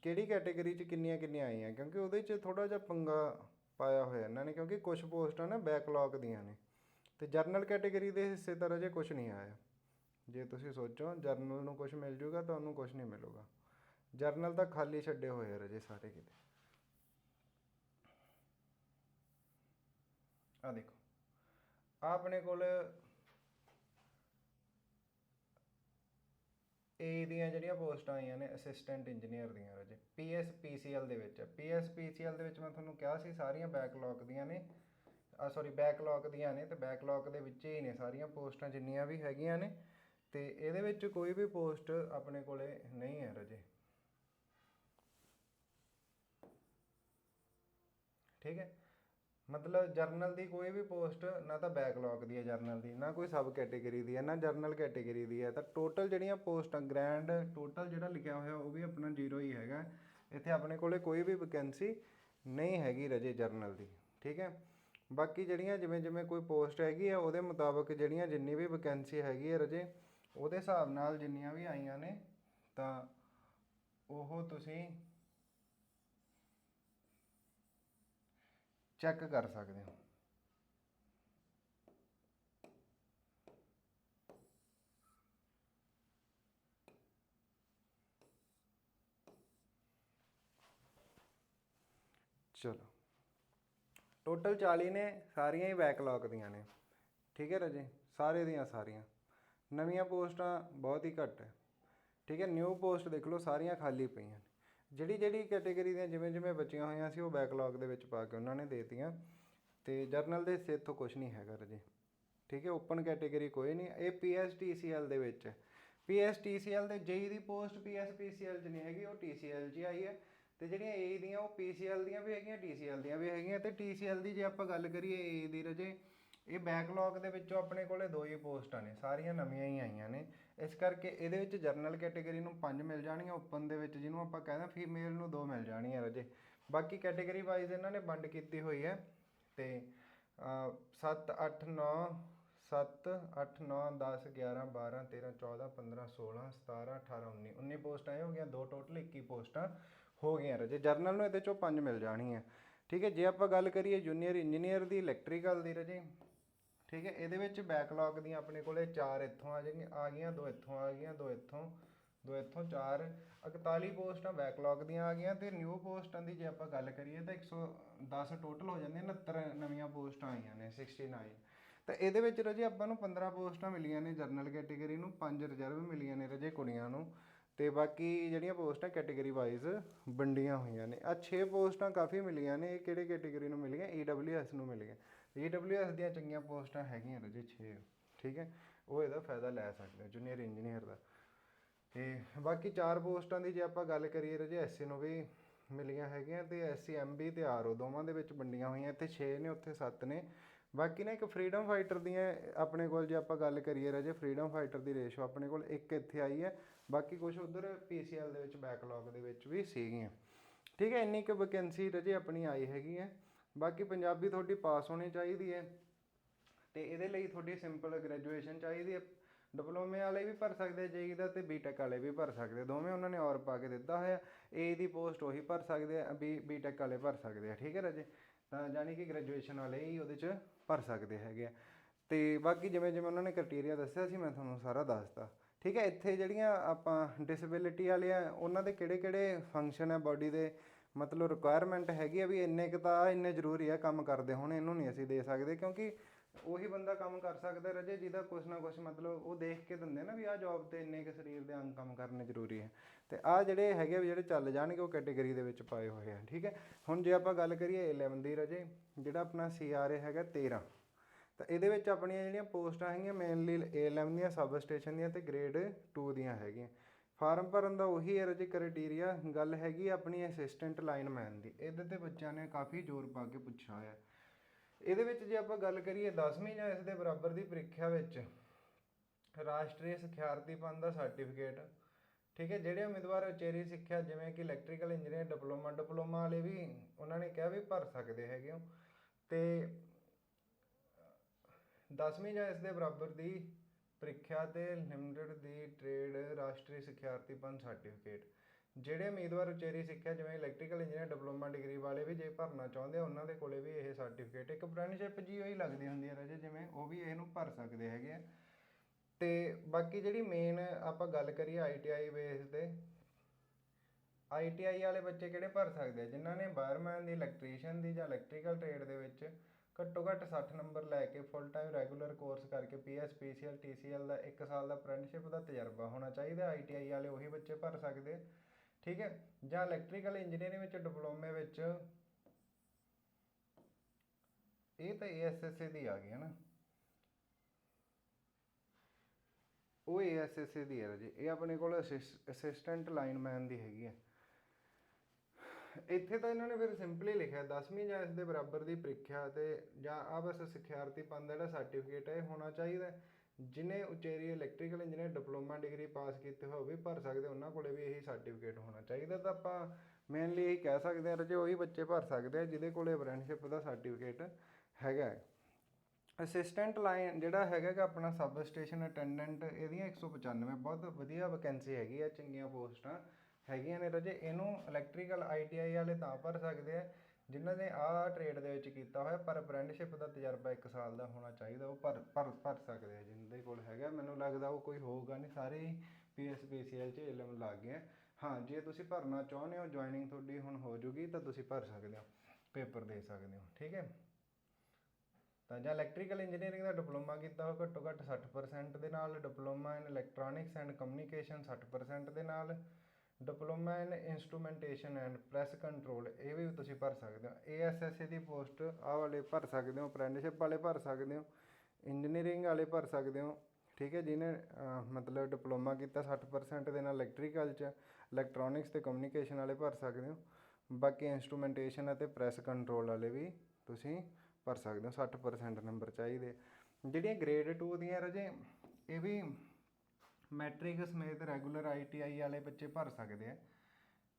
ਕਿਹੜੀ ਕੈਟਾਗਰੀ 'ਚ ਕਿੰਨੀਆਂ ਕਿੰਨੀਆਂ ਆਈਆਂ? ਕਿਉਂਕਿ ਉਹਦੇ 'ਚ ਥੋੜਾ ਜਿਹਾ ਪੰਗਾ ਪਾਇਆ ਹੋਇਆ ਇਹਨਾਂ ਨੇ, ਕਿਉਂਕਿ ਕੁਝ ਪੋਸਟਾਂ ਨਾ ਬੈਕਲੌਗ ਦੀਆਂ ਨੇ। ਤੇ ਜਰਨਲ ਕੈਟਾਗਰੀ ਦੇ ਹਿੱਸੇ ਤਾਂ ਰਜੇ ਕੁਝ ਨਹੀਂ ਆਇਆ। ਜੇ ਤੁਸੀਂ ਸੋਚੋ ਜਰਨਲ ਨੂੰ ਕੁਝ ਮਿਲ ਜੂਗਾ ਤਾਂ ਉਹਨੂੰ ਕੁਝ ਨਹੀਂ ਮਿਲੂਗਾ। ਜਰਨਲ ਤਾਂ ਖਾਲੀ ਛੱਡੇ ਹੋਏ ਆ ਰਜੇ ਸਾਰੇ ਕਿਤੇ। ਆ ਦੇਖੋ। ਆਹ ਆਪਣੇ ਕੋਲ ਏ ਦੀਆਂ ਜਿਹੜੀਆਂ ਪੋਸਟਾਂ ਆਈਆਂ ਨੇ ਅਸਿਸਟੈਂਟ ਇੰਜੀਨੀਅਰ ਦੀਆਂ ਰਜੇ ਪੀਐਸ ਪੀਸੀਐਲ ਦੇ ਵਿੱਚ। ਪੀਐਸ ਪੀਸੀਐਲ ਦੇ ਵਿੱਚ ਮੈਂ ਤੁਹਾਨੂੰ ਕਿਹਾ ਸੀ ਸਾਰੀਆਂ ਬੈਕਲੌਗ ਦੀਆਂ ਨੇ ਆ ਸੌਰੀ ਬੈਕਲੌਗ ਦੀਆਂ ਨੇ ਤੇ ਬੈਕਲੌਗ ਦੇ ਵਿੱਚ ਹੀ ਨੇ ਸਾਰੀਆਂ ਪੋਸਟਾਂ ਜਿੰਨੀਆਂ ਵੀ ਹੈਗੀਆਂ ਨੇ ਤੇ ਇਹਦੇ ਵਿੱਚ ਕੋਈ ਵੀ ਪੋਸਟ ਆਪਣੇ ਕੋਲੇ ਨਹੀਂ ਹੈ ਰਜੇ। ਠੀਕ ਹੈ? ਮਤਲਬ ਜਰਨਲ ਦੀ ਕੋਈ ਵੀ ਪੋਸਟ, ਨਾ ਤਾਂ ਬੈਕਲੌਗ ਦੀ ਹੈ ਜਰਨਲ ਦੀ, ਨਾ ਕੋਈ ਸਬ ਕੈਟੇਗਰੀ ਦੀ ਹੈ, ਨਾ ਜਰਨਲ ਕੈਟੇਗਰੀ ਦੀ ਹੈ। ਤਾਂ ਟੋਟਲ ਜਿਹੜੀਆਂ ਪੋਸਟਾਂ ਗ੍ਰੈਂਡ ਟੋਟਲ ਜਿਹੜਾ ਲਿਖਿਆ ਹੋਇਆ ਉਹ ਵੀ ਆਪਣਾ ਜ਼ੀਰੋ ਹੀ ਹੈਗਾ। ਇੱਥੇ ਆਪਣੇ ਕੋਲੇ ਕੋਈ ਵੀ ਵੈਕੈਂਸੀ ਨਹੀਂ ਹੈਗੀ ਰਜੇ ਜਰਨਲ ਦੀ, ਠੀਕ ਹੈ? ਬਾਕੀ ਜਿਹੜੀਆਂ ਜਿਵੇਂ ਜਿਵੇਂ ਕੋਈ ਪੋਸਟ ਹੈਗੀ ਆ ਉਹਦੇ ਮੁਤਾਬਕ ਜਿਹੜੀਆਂ ਜਿੰਨੀ ਵੀ ਵੈਕੈਂਸੀ ਹੈਗੀ ਹੈ ਰਜੇ, ਉਹਦੇ ਹਿਸਾਬ ਨਾਲ ਜਿੰਨੀਆਂ ਵੀ ਆਈਆਂ ਨੇ, ਤਾਂ ਉਹ ਤੁਸੀਂ ਚੈੱਕ ਕਰ ਸਕਦੇ ਹੋ। ਚਲੋ। ਟੋਟਲ 40 ਨੇ, ਸਾਰੀਆਂ ਹੀ ਬੈਕਲੌਗ ਦੀਆਂ ਨੇ। ਠੀਕ ਹੈ ਰਾਜੇ, ਸਾਰੇ ਦੀਆਂ ਸਾਰੀਆਂ। ਨਵੀਆਂ ਪੋਸਟਾਂ ਬਹੁਤ ਹੀ ਘੱਟ ਹੈ। ਠੀਕ ਹੈ ਨਿਊ ਪੋਸਟ ਦੇਖ ਲਓ, ਸਾਰੀਆਂ ਖਾਲੀ ਪਈਆਂ ਨੇ। ਜਿਹੜੀ ਜਿਹੜੀ ਕੈਟਾਗਰੀ ਦੀਆਂ ਜਿਵੇਂ ਜਿਵੇਂ ਬਚੀਆਂ ਹੋਈਆਂ ਸੀ, ਉਹ ਬੈਕਲੌਗ ਦੇ ਵਿੱਚ ਪਾ ਕੇ ਉਹਨਾਂ ਨੇ ਦੇਤੀਆਂ। ਤੇ ਜਰਨਲ ਦੇ ਹਿੱਸੇ ਤੋਂ ਕੁਝ ਨਹੀਂ ਹੈਗਾ ਰਜੇ। ਠੀਕ ਹੈ ਓਪਨ ਕੈਟਾਗਰੀ ਕੋਈ ਨਹੀਂ। ਇਹ ਪੀਐਸਟੀਸੀਐਲ ਦੇ ਵਿੱਚ ਹੈ। ਪੀਐਸਟੀਸੀਐਲ ਦੇ ਜੇਈ ਦੀ ਪੋਸਟ ਪੀਐਸਪੀਸੀਐਲ 'ਚ ਨਹੀਂ ਹੈਗੀ, ਉਹ ਟੀਸੀਐਲ 'ਚ ਆਈ ਹੈ। ਤੇ ਜਿਹੜੀਆਂ ਏ ਦੀਆਂ, ਉਹ ਪੀਸੀਐਲ ਦੀਆਂ ਵੀ ਹੈਗੀਆਂ ਟੀਸੀਐਲ ਦੀਆਂ ਵੀ ਹੈਗੀਆਂ। ਤੇ ਟੀਸੀਐਲ ਦੀ ਜੇ ਆਪਾਂ ਗੱਲ ਕਰੀਏ ਏ ਦੀ ਰਜੇ, ਇਹ ਬੈਕਲੌਗ ਦੇ ਵਿੱਚੋਂ ਆਪਣੇ ਕੋਲੇ ਦੋ ਹੀ ਪੋਸਟਾਂ ਨੇ ਸਾਰੀਆਂ ਨਵੀਆਂ ਹੀ ਆਈਆਂ ਨੇ। ਇਸ ਕਰਕੇ ਇਹਦੇ ਵਿੱਚ ਜਰਨਲ ਕੈਟਾਗਰੀ ਨੂੰ ਪੰਜ ਮਿਲ ਜਾਣਗੀਆਂ, ਓਪਨ ਦੇ ਵਿੱਚ ਜਿਹਨੂੰ ਆਪਾਂ ਕਹਿੰਦੇ ਫੀਮੇਲ ਨੂੰ ਦੋ ਮਿਲ ਜਾਣਗੀਆਂ ਰਜੇ ਬਾਕੀ ਕੈਟਾਗਰੀ ਵਾਈਜ਼ ਇਹਨਾਂ ਨੇ ਵੰਡ ਕੀਤੀ ਹੋਈ ਹੈ। ਤੇ 7 8 9 7 8 9 10 11 12 13 14 15 16 17 18 19 19 ਪੋਸਟਾਂ ਇਹ ਹੋ ਗਈਆਂ, ਦੋ ਟੋਟਲ 21 ਪੋਸਟਾਂ ਹੋ ਗਈਆਂ ਰਜੇ ਜਰਨਲ ਨੂੰ ਇਹਦੇ ਚੋਂ ਪੰਜ ਮਿਲ ਜਾਣਗੀਆਂ। ਠੀਕ ਹੈ, ਜੇ ਆਪਾਂ ਗੱਲ ਕਰੀਏ ਜੂਨੀਅਰ ਇੰਜੀਨੀਅਰ ਦੀ, ਇਲੈਕਟ੍ਰੀਕਲ ਦੀ ਰਜੇ ਠੀਕ ਹੈ, ਇਹਦੇ ਵਿੱਚ ਬੈਕਲੌਗ ਦੀਆਂ ਆਪਣੇ ਕੋਲੇ 4 ਇੱਥੋਂ ਆ ਜਾਣਗੀਆਂ, ਆ ਗਈਆਂ, ਦੋ ਇੱਥੋਂ ਆ ਗਈਆਂ, ਦੋ ਇੱਥੋਂ ਦੋ ਇੱਥੋਂ 4 41 ਪੋਸਟਾਂ ਬੈਕਲੌਗ ਦੀਆਂ ਆ ਗਈਆਂ ਤੇ ਨਿਊ ਪੋਸਟਾਂ ਦੀ ਜੇ ਆਪਾਂ ਗੱਲ ਕਰੀਏ ਤਾਂ 110 ਟੋਟਲ ਹੋ ਜਾਂਦੀਆਂ 69 ਨਵੀਆਂ ਪੋਸਟਾਂ ਆਈਆਂ ਨੇ 69 ਤਾਂ ਇਹਦੇ ਵਿੱਚ ਰਜੇ ਆਪਾਂ ਨੂੰ 15 ਪੋਸਟਾਂ ਮਿਲੀਆਂ ਨੇ ਜਰਨਲ ਕੈਟੇਗਰੀ ਨੂੰ 5 ਰਿਜ਼ਰਵ ਮਿਲੀਆਂ ਨੇ ਰਜੇ ਕੁੜੀਆਂ ਨੂੰ। ਤੇ ਬਾਕੀ ਜਿਹੜੀਆਂ ਪੋਸਟਾਂ ਕੈਟਾਗਰੀ ਵਾਈਜ਼ ਵੰਡੀਆਂ ਹੋਈਆਂ ਨੇ ਆ ਛੇ ਪੋਸਟਾਂ ਕਾਫੀ ਮਿਲੀਆਂ ਨੇ, ਇਹ ਕਿਹੜੇ ਕੈਟਾਗਰੀ ਨੂੰ ਮਿਲੀਆਂ? EWS ਨੂੰ ਮਿਲੀਆਂ। EWS ਦੀਆਂ ਚੰਗੀਆਂ ਪੋਸਟਾਂ ਹੈਗੀਆਂ ਰਜੇ ਛੇ, ਠੀਕ ਹੈ? ਉਹ ਇਹਦਾ ਫਾਇਦਾ ਲੈ ਸਕਦੇ ਜੂਨੀਅਰ ਇੰਜੀਨੀਅਰ ਦਾ। ਤੇ ਬਾਕੀ ਚਾਰ ਪੋਸਟਾਂ ਦੀ ਜੇ ਆਪਾਂ ਗੱਲ ਕਰੀਏ ਰਜੇ ਐਸਸੀ ਨੂੰ ਵੀ ਮਿਲੀਆਂ ਹੈਗੀਆਂ ਤੇ ਐਸਸੀ ਐਮਬੀ ਤੇ ਆਰਓ ਦੋਵਾਂ ਦੇ ਵਿੱਚ ਵੰਡੀਆਂ ਹੋਈਆਂ, ਇੱਥੇ ਛੇ ਨੇ, ਉੱਥੇ ਸੱਤ ਨੇ। ਬਾਕੀ ਨਾ ਇੱਕ ਫਰੀडम ਫਾਈਟਰ ਦੀਆਂ ਆਪਣੇ ਕੋਲ ਜੇ ਆਪਾਂ ਗੱਲ ਕਰੀਏ ਰਾਜੇ ਫਰੀडम ਫਾਈਟਰ ਦੀ ਰੇਸ਼ੋ ਆਪਣੇ ਕੋਲ ਇੱਕ ਇੱਥੇ ਆਈ ਹੈ ਬਾਕੀ ਕੁਝ ਉਧਰ ਪੀਸੀਐਲ ਦੇ ਵਿੱਚ ਬੈਕਲੌਗ ਦੇ ਵਿੱਚ ਵੀ ਸੀਗੀਆਂ। ਠੀਕ ਹੈ, ਇੰਨੀ ਕੁ ਵੈਕੈਂਸੀ ਰਜੇ ਆਪਣੀ ਆਈ ਹੈਗੀ ਹੈ। ਬਾਕੀ ਪੰਜਾਬੀ ਤੁਹਾਡੀ ਪਾਸ ਹੋਣੀ ਚਾਹੀਦੀ ਹੈ ਤੇ ਇਹਦੇ ਲਈ ਤੁਹਾਡੀ ਸਿੰਪਲ ਗ੍ਰੈਜੂਏਸ਼ਨ ਚਾਹੀਦੀ ਹੈ। ਡਿਪਲੋਮੇ ਵਾਲੇ ਵੀ ਭਰ ਸਕਦੇ ਜੇਈ ਦਾ ਤੇ ਬੀਟੈਕ ਵਾਲੇ ਵੀ ਭਰ ਸਕਦੇ ਦੋਵੇਂ ਉਹਨਾਂ ਨੇ ਔਰ ਪਾ ਕੇ ਦਿੱਤਾ ਹੋਇਆ। ਏ ਦੀ ਪੋਸਟ ਉਹੀ ਭਰ ਸਕਦੇ ਆ ਬੀ ਬੀਟੈਕ ਵਾਲੇ ਭਰ ਸਕਦੇ ਆ। ਠੀਕ ਹੈ ਰਾਜੇ? ਤਾਂ ਯਾਨੀ ਕਿ ਗ੍ਰੈਜੂਏਸ਼ਨ ਵਾਲੇ ਹੀ ਉਹਦੇ 'ਚ ਭਰ ਸਕਦੇ ਹੈਗੇ ਆ। ਤੇ ਬਾਕੀ ਜਿਵੇਂ ਜਿਵੇਂ ਉਹਨਾਂ ਨੇ ਕ੍ਰਾਈਟੇਰੀਆ ਦੱਸਿਆ ਸੀ, ਮੈਂ ਤੁਹਾਨੂੰ ਸਾਰਾ ਦੱਸਤਾ। ਠੀਕ ਹੈ, ਇੱਥੇ ਜਿਹੜੀਆਂ ਆਪਾਂ ਡਿਸੇਬਿਲਿਟੀ ਵਾਲੇ ਆ ਉਹਨਾਂ ਦੇ ਕਿਹੜੇ ਕਿਹੜੇ ਫੰਕਸ਼ਨ ਹੈ ਬਾਡੀ ਦੇ? ਮਤਲਬ ਰਿਕੁਆਇਰਮੈਂਟ ਹੈਗੀ ਆ ਵੀ ਇੰਨੇ ਕੁ ਤਾਂ ਇੰਨੇ ਜ਼ਰੂਰੀ ਆ ਕੰਮ ਕਰਦੇ ਹੁਣ, ਇਹਨੂੰ ਨਹੀਂ ਅਸੀਂ ਦੇ ਸਕਦੇ ਕਿਉਂਕਿ ਉਹੀ ਬੰਦਾ ਕੰਮ ਕਰ ਸਕਦਾ ਰਜੇ ਜਿਹਦਾ ਕੁਛ ਨਾ ਕੁਛ ਮਤਲਬ ਉਹ ਦੇਖ ਕੇ ਦਿੰਦੇ ਨਾ ਵੀ ਆਹ ਜੌਬ ਤੇ ਇੰਨੇ ਕੁ ਸਰੀਰ ਦੇ ਅੰਗ ਕੰਮ ਕਰਨੇ ਜ਼ਰੂਰੀ ਹੈ ਤੇ ਆਹ ਜਿਹੜੇ ਹੈਗੇ ਵੀ ਜਿਹੜੇ ਚੱਲ ਜਾਣਗੇ, ਉਹ ਕੈਟੇਗਰੀ ਦੇ ਵਿੱਚ ਪਾਏ ਹੋਏ ਆ, ਠੀਕ ਹੈ? ਹੁਣ ਜੇ ਆਪਾਂ ਗੱਲ ਕਰੀਏ 11 ਦੀ ਰਜੇ, ਜਿਹੜਾ ਆਪਣਾ ਸੀਆਰਏ ਹੈਗਾ 13 ਤਾਂ ਇਹਦੇ ਵਿੱਚ ਆਪਣੀਆਂ ਜਿਹੜੀਆਂ ਪੋਸਟਾਂ ਹੈਗੀਆਂ ਮੇਨਲੀ A11 ਦੀਆਂ ਸਬ ਸਟੇਸ਼ਨ ਦੀਆਂ ਤੇ ਗ੍ਰੇਡ 2 ਦੀਆਂ ਹੈਗੀਆਂ। ਫਾਰਮ ਭਰਨ ਦਾ ਉਹੀ ਹੈ ਜੀ ਕ੍ਰਾਈਟੇਰੀਆ ਗੱਲ ਹੈਗੀ ਆਪਣੀ ਅਸਿਸਟੈਂਟ ਲਾਈਨਮੈਨ ਦੀ। ਇਹਦੇ ਤੇ ਬੱਚਿਆਂ ਨੇ ਕਾਫੀ ਜ਼ੋਰ ਪਾ ਕੇ ਪੁੱਛਿਆ ਹੋਇਆ। ਇਹਦੇ ਵਿੱਚ ਜੇ ਆਪਾਂ ਗੱਲ ਕਰੀਏ 10ਵੀਂ ਜਾਂ ਇਸ ਦੇ ਬਰਾਬਰ ਦੀ ਪ੍ਰੀਖਿਆ ਵਿੱਚ, ਰਾਸ਼ਟਰੀ ਸਿਖਿਆਰਥੀਪਨ ਦਾ ਸਰਟੀਫਿਕੇਟ ਠੀਕ ਹੈ, ਜਿਹੜੇ ਉਮੀਦਵਾਰ ਉਚੇਰੀ ਸਿੱਖਿਆ, ਜਿਵੇਂ ਕਿ ਇਲੈਕਟ੍ਰੀਕਲ ਇੰਜੀਨੀਅਰ ਡਿਪਲੋਮਾ ਡਿਪਲੋਮਾ ਵਾਲੇ ਵੀ ਉਹਨਾਂ ਨੇ ਕਿਹਾ ਵੀ ਭਰ ਸਕਦੇ ਹੈਗੇ ਹੋ। ਤੇ 10ਵੀਂ ਜਾਂ ਇਸ ਦੇ ਬਰਾਬਰ ਦੀ ਪ੍ਰੀਖਿਆ ਤੇ ਲਿਮਟਿਡ ਦੀ ਟ੍ਰੇਡ ਰਾਸ਼ਟਰੀ ਸਿਖਿਆਰਥੀਪਨ ਸਰਟੀਫਿਕੇਟ ਜਿਹੜੇ ਉਮੀਦਵਾਰ ਉਚੇਰੀ ਸਿੱਖਿਆ, ਜਿਵੇਂ ਇਲੈਕਟ੍ਰੀਕਲ ਇੰਜੀਨੀਅਰ ਡਿਪਲੋਮਾ ਡਿਗਰੀ ਵਾਲੇ ਵੀ ਜੇ ਭਰਨਾ ਚਾਹੁੰਦੇ ਆ, ਉਹਨਾਂ ਦੇ ਕੋਲੇ ਵੀ ਇਹ ਸਰਟੀਫਿਕੇਟ ਇੱਕ ਪ੍ਰੈਨਸ਼ਿਪ ਜੀ ਹੋਈ ਲੱਗਦੀ ਹੁੰਦੀ ਹੈ ਰਾਜੇ, ਜਿਵੇਂ ਉਹ ਵੀ ਇਹਨੂੰ ਭਰ ਸਕਦੇ ਹੈਗੇ ਆ। ਤੇ ਬਾਕੀ ਜਿਹੜੀ ਮੇਨ ਆਪਾਂ ਗੱਲ ਕਰੀਏ ਆਈਟੀਆਈ ਬੇਸ ਤੇ ਆਈਟੀਆਈ ਵਾਲੇ ਬੱਚੇ ਕਿਹੜੇ ਭਰ ਸਕਦੇ ਆ? ਜਿਨ੍ਹਾਂ ਨੇ ਬਾਇਰਮੈਨ ਦੀ ਇਲੈਕਟ੍ਰੀਸ਼ੀਅਨ ਦੀ ਜਾਂ ਇਲੈਕਟ੍ਰੀਕਲ ਟ੍ਰੇਡ ਦੇ ਵਿੱਚ ਘੱਟੋ ਘੱਟ 60 ਨੰਬਰ ਲੈ ਕੇ ਫੁੱਲ ਟਾਈਮ ਰੈਗੂਲਰ ਕੋਰਸ ਕਰਕੇ ਪੀਐਸ ਪੀਸੀਐਲ ਟੀਸੀਐਲ ਦਾ 1 ਸਾਲ ਦਾ ਅਪ੍ਰੈਂਟਿਸਸ਼ਿਪ ਦਾ ਤਜਰਬਾ ਹੋਣਾ ਚਾਹੀਦਾ। ਆਈਟੀਆਈ ਵਾਲੇ ਉਹੀ ਬੱਚੇ ਭਰ ਸਕਦੇ। ਠੀਕ ਹੈ? ਜਾਂ ਇਲੈਕਟ੍ਰੀਕਲ ਇੰਜੀਨੀਅਰਿੰਗ ਵਿੱਚ ਡਿਪਲੋਮੇ ਵਿੱਚ ਇਹ ਤਾਂ ਏਐਸਐਸਏ ਦੀ ਆ ਗਈ ਹੈ ਨਾ। ਉਹ ਏਐਸਐਸਏ ਦੀ ਹੈ ਜੀ ਇਹ ਆਪਣੇ ਕੋਲ ਅਸਿਸਟੈਂਟ ਲਾਈਨਮੈਨ ਦੀ ਹੈਗੀ ਹੈ। ਇੱਥੇ ਤਾਂ ਇਹਨਾਂ ਨੇ ਫਿਰ ਸਿੰਪਲੀ ਲਿਖਿਆ 10ਵੀਂ ਜਾਂ ਇਸ ਦੇ ਬਰਾਬਰ ਦੀ ਪ੍ਰੀਖਿਆ ਤੇ ਜਾਂ ਆ ਬਸ ਸਿਖਿਆਰਥੀ ਪੰਦ ਦਾ ਜਿਹੜਾ ਸਰਟੀਫਿਕੇਟ ਹੈ, ਇਹ ਹੋਣਾ ਚਾਹੀਦਾ ਹੈ। ਜਿਨੇ ਉਚੇਰੀ electrical engineer diploma degree pass ਕੀਤੇ ਹੋਏ ਉਹ ਵੀ ਭਰ ਸਕਦੇ, ਉਹਨਾਂ ਕੋਲੇ ਵੀ ਇਹੀ ਸਰਟੀਫਿਕੇਟ ਹੋਣਾ ਚਾਹੀਦਾ। ਤਾਂ ਆਪਾਂ ਮੇਨਲੀ ਇਹੀ ਕਹਿ ਸਕਦੇ ਹਾਂ ਰਜੇ ਉਹੀ ਬੱਚੇ ਭਰ ਸਕਦੇ ਆ ਜਿਹਦੇ ਕੋਲੇ ਅਪ੍ਰੈਂਟਿਸਸ਼ਿਪ ਦਾ ਸਰਟੀਫਿਕੇਟ ਹੈਗਾ ਅਸਿਸਟੈਂਟ ਲਾਈਨ ਜਿਹੜਾ ਹੈਗਾ ਆਪਣਾ ਸਬ ਸਟੇਸ਼ਨ ਅਟੈਂਡੈਂਟ ਇਹਦੀਆਂ 195 ਬਹੁਤ ਵਧੀਆ ਵੈਕੈਂਸੀ ਹੈਗੀ ਆ, ਚੰਗੀਆਂ ਪੋਸਟਾਂ। ਹੈਗੀਆਂ ਨੇ ਰਾਜੇ, ਇਹਨੂੰ ਇਲੈਕਟ੍ਰੀਕਲ ਆਈਟੀਆਈ ਵਾਲੇ ਤਾਂ ਭਰ ਸਕਦੇ ਆ, ਜਿਨ੍ਹਾਂ ਨੇ ਆਹ ਟ੍ਰੇਡ ਦੇ ਵਿੱਚ ਕੀਤਾ ਹੋਇਆ, ਪਰ ਅਪ੍ਰੈਂਟਿਸਸ਼ਿਪ ਦਾ ਤਜਰਬਾ 1 ਸਾਲ ਦਾ ਹੋਣਾ ਚਾਹੀਦਾ, ਉਹ ਭਰ ਭਰ ਭਰ ਸਕਦੇ ਆ ਜਿਨ੍ਹਾਂ ਕੋਲ ਹੈਗਾ, ਮੈਨੂੰ ਲੱਗਦਾ ਉਹ ਕੋਈ ਹੋਊਗਾ ਨਹੀਂ ਸਾਰੇ ਹੀ ਪੀਐਸ ਪੀਸੀਐਲ ਚ ਇਲਮ ਲੱਗ ਗਏ ਹਾਂ, ਜੇ ਤੁਸੀਂ ਭਰਨਾ ਚਾਹੁੰਦੇ ਹੋ ਜੁਆਇਨਿੰਗ ਤੁਹਾਡੀ ਹੁਣ ਹੋ ਜੂਗੀ, ਤਾਂ ਤੁਸੀਂ ਭਰ ਸਕਦੇ ਹੋ, ਪੇਪਰ ਦੇ ਸਕਦੇ ਹੋ, ਠੀਕ ਹੈ? ਤਾਂ ਜਾਂ ਇਲੈਕਟ੍ਰੀਕਲ ਇੰਜੀਨੀਅਰਿੰਗ ਦਾ ਡਿਪਲੋਮਾ ਕੀਤਾ ਹੋ ਘੱਟੋ ਘੱਟ 60% ਦੇ ਨਾਲ, diploma in electronics and communication 60% ਦੇ ਨਾਲ diploma in instrumentation and press control, ਇਹ ਵੀ ਤੁਸੀਂ ਭਰ ਸਕਦੇ ਹੋ। ਏਐਸਐਸਏ ਦੀ ਪੋਸਟ, ਆਹ ਵਾਲੇ ਭਰ ਸਕਦੇ ਹੋ ਅਪ੍ਰੈਂਟਿਸਸ਼ਿਪ ਵਾਲੇ ਭਰ ਸਕਦੇ ਹੋ ਇੰਜੀਨੀਅਰਿੰਗ ਵਾਲੇ ਭਰ ਸਕਦੇ ਹੋ, ਠੀਕ ਹੈ ਜਿਹਨੇ ਮਤਲਬ ਡਿਪਲੋਮਾ ਕੀਤਾ 60% ਦੇ ਨਾਲ ਇਲੈਕਟ੍ਰੀਕਲ ਚ ਇਲੈਕਟ੍ਰੋਨਿਕਸ ਤੇ ਕਮਿਊਨੀਕੇਸ਼ਨ ਵਾਲੇ ਭਰ ਸਕਦੇ ਹੋ, ਬਾਕੀ ਇਨਸਟਰੂਮੈਂਟੇਸ਼ਨ ਅਤੇ ਪ੍ਰੈਸ ਕੰਟਰੋਲ ਵਾਲੇ ਵੀ ਤੁਸੀਂ ਭਰ ਸਕਦੇ ਹੋ 60% ਨੰਬਰ ਚਾਹੀਦੇ। ਜਿਹੜੀਆਂ ਗ੍ਰੇਡ 2 ਦੀਆਂ ਰਜੇ, ਇਹ ਵੀ ਮੈਟ੍ਰਿਕ ਸਮੇਤ ਰੈਗੂਲਰ ਆਈਟੀਆਈ ਵਾਲੇ ਬੱਚੇ ਭਰ ਸਕਦੇ ਆ।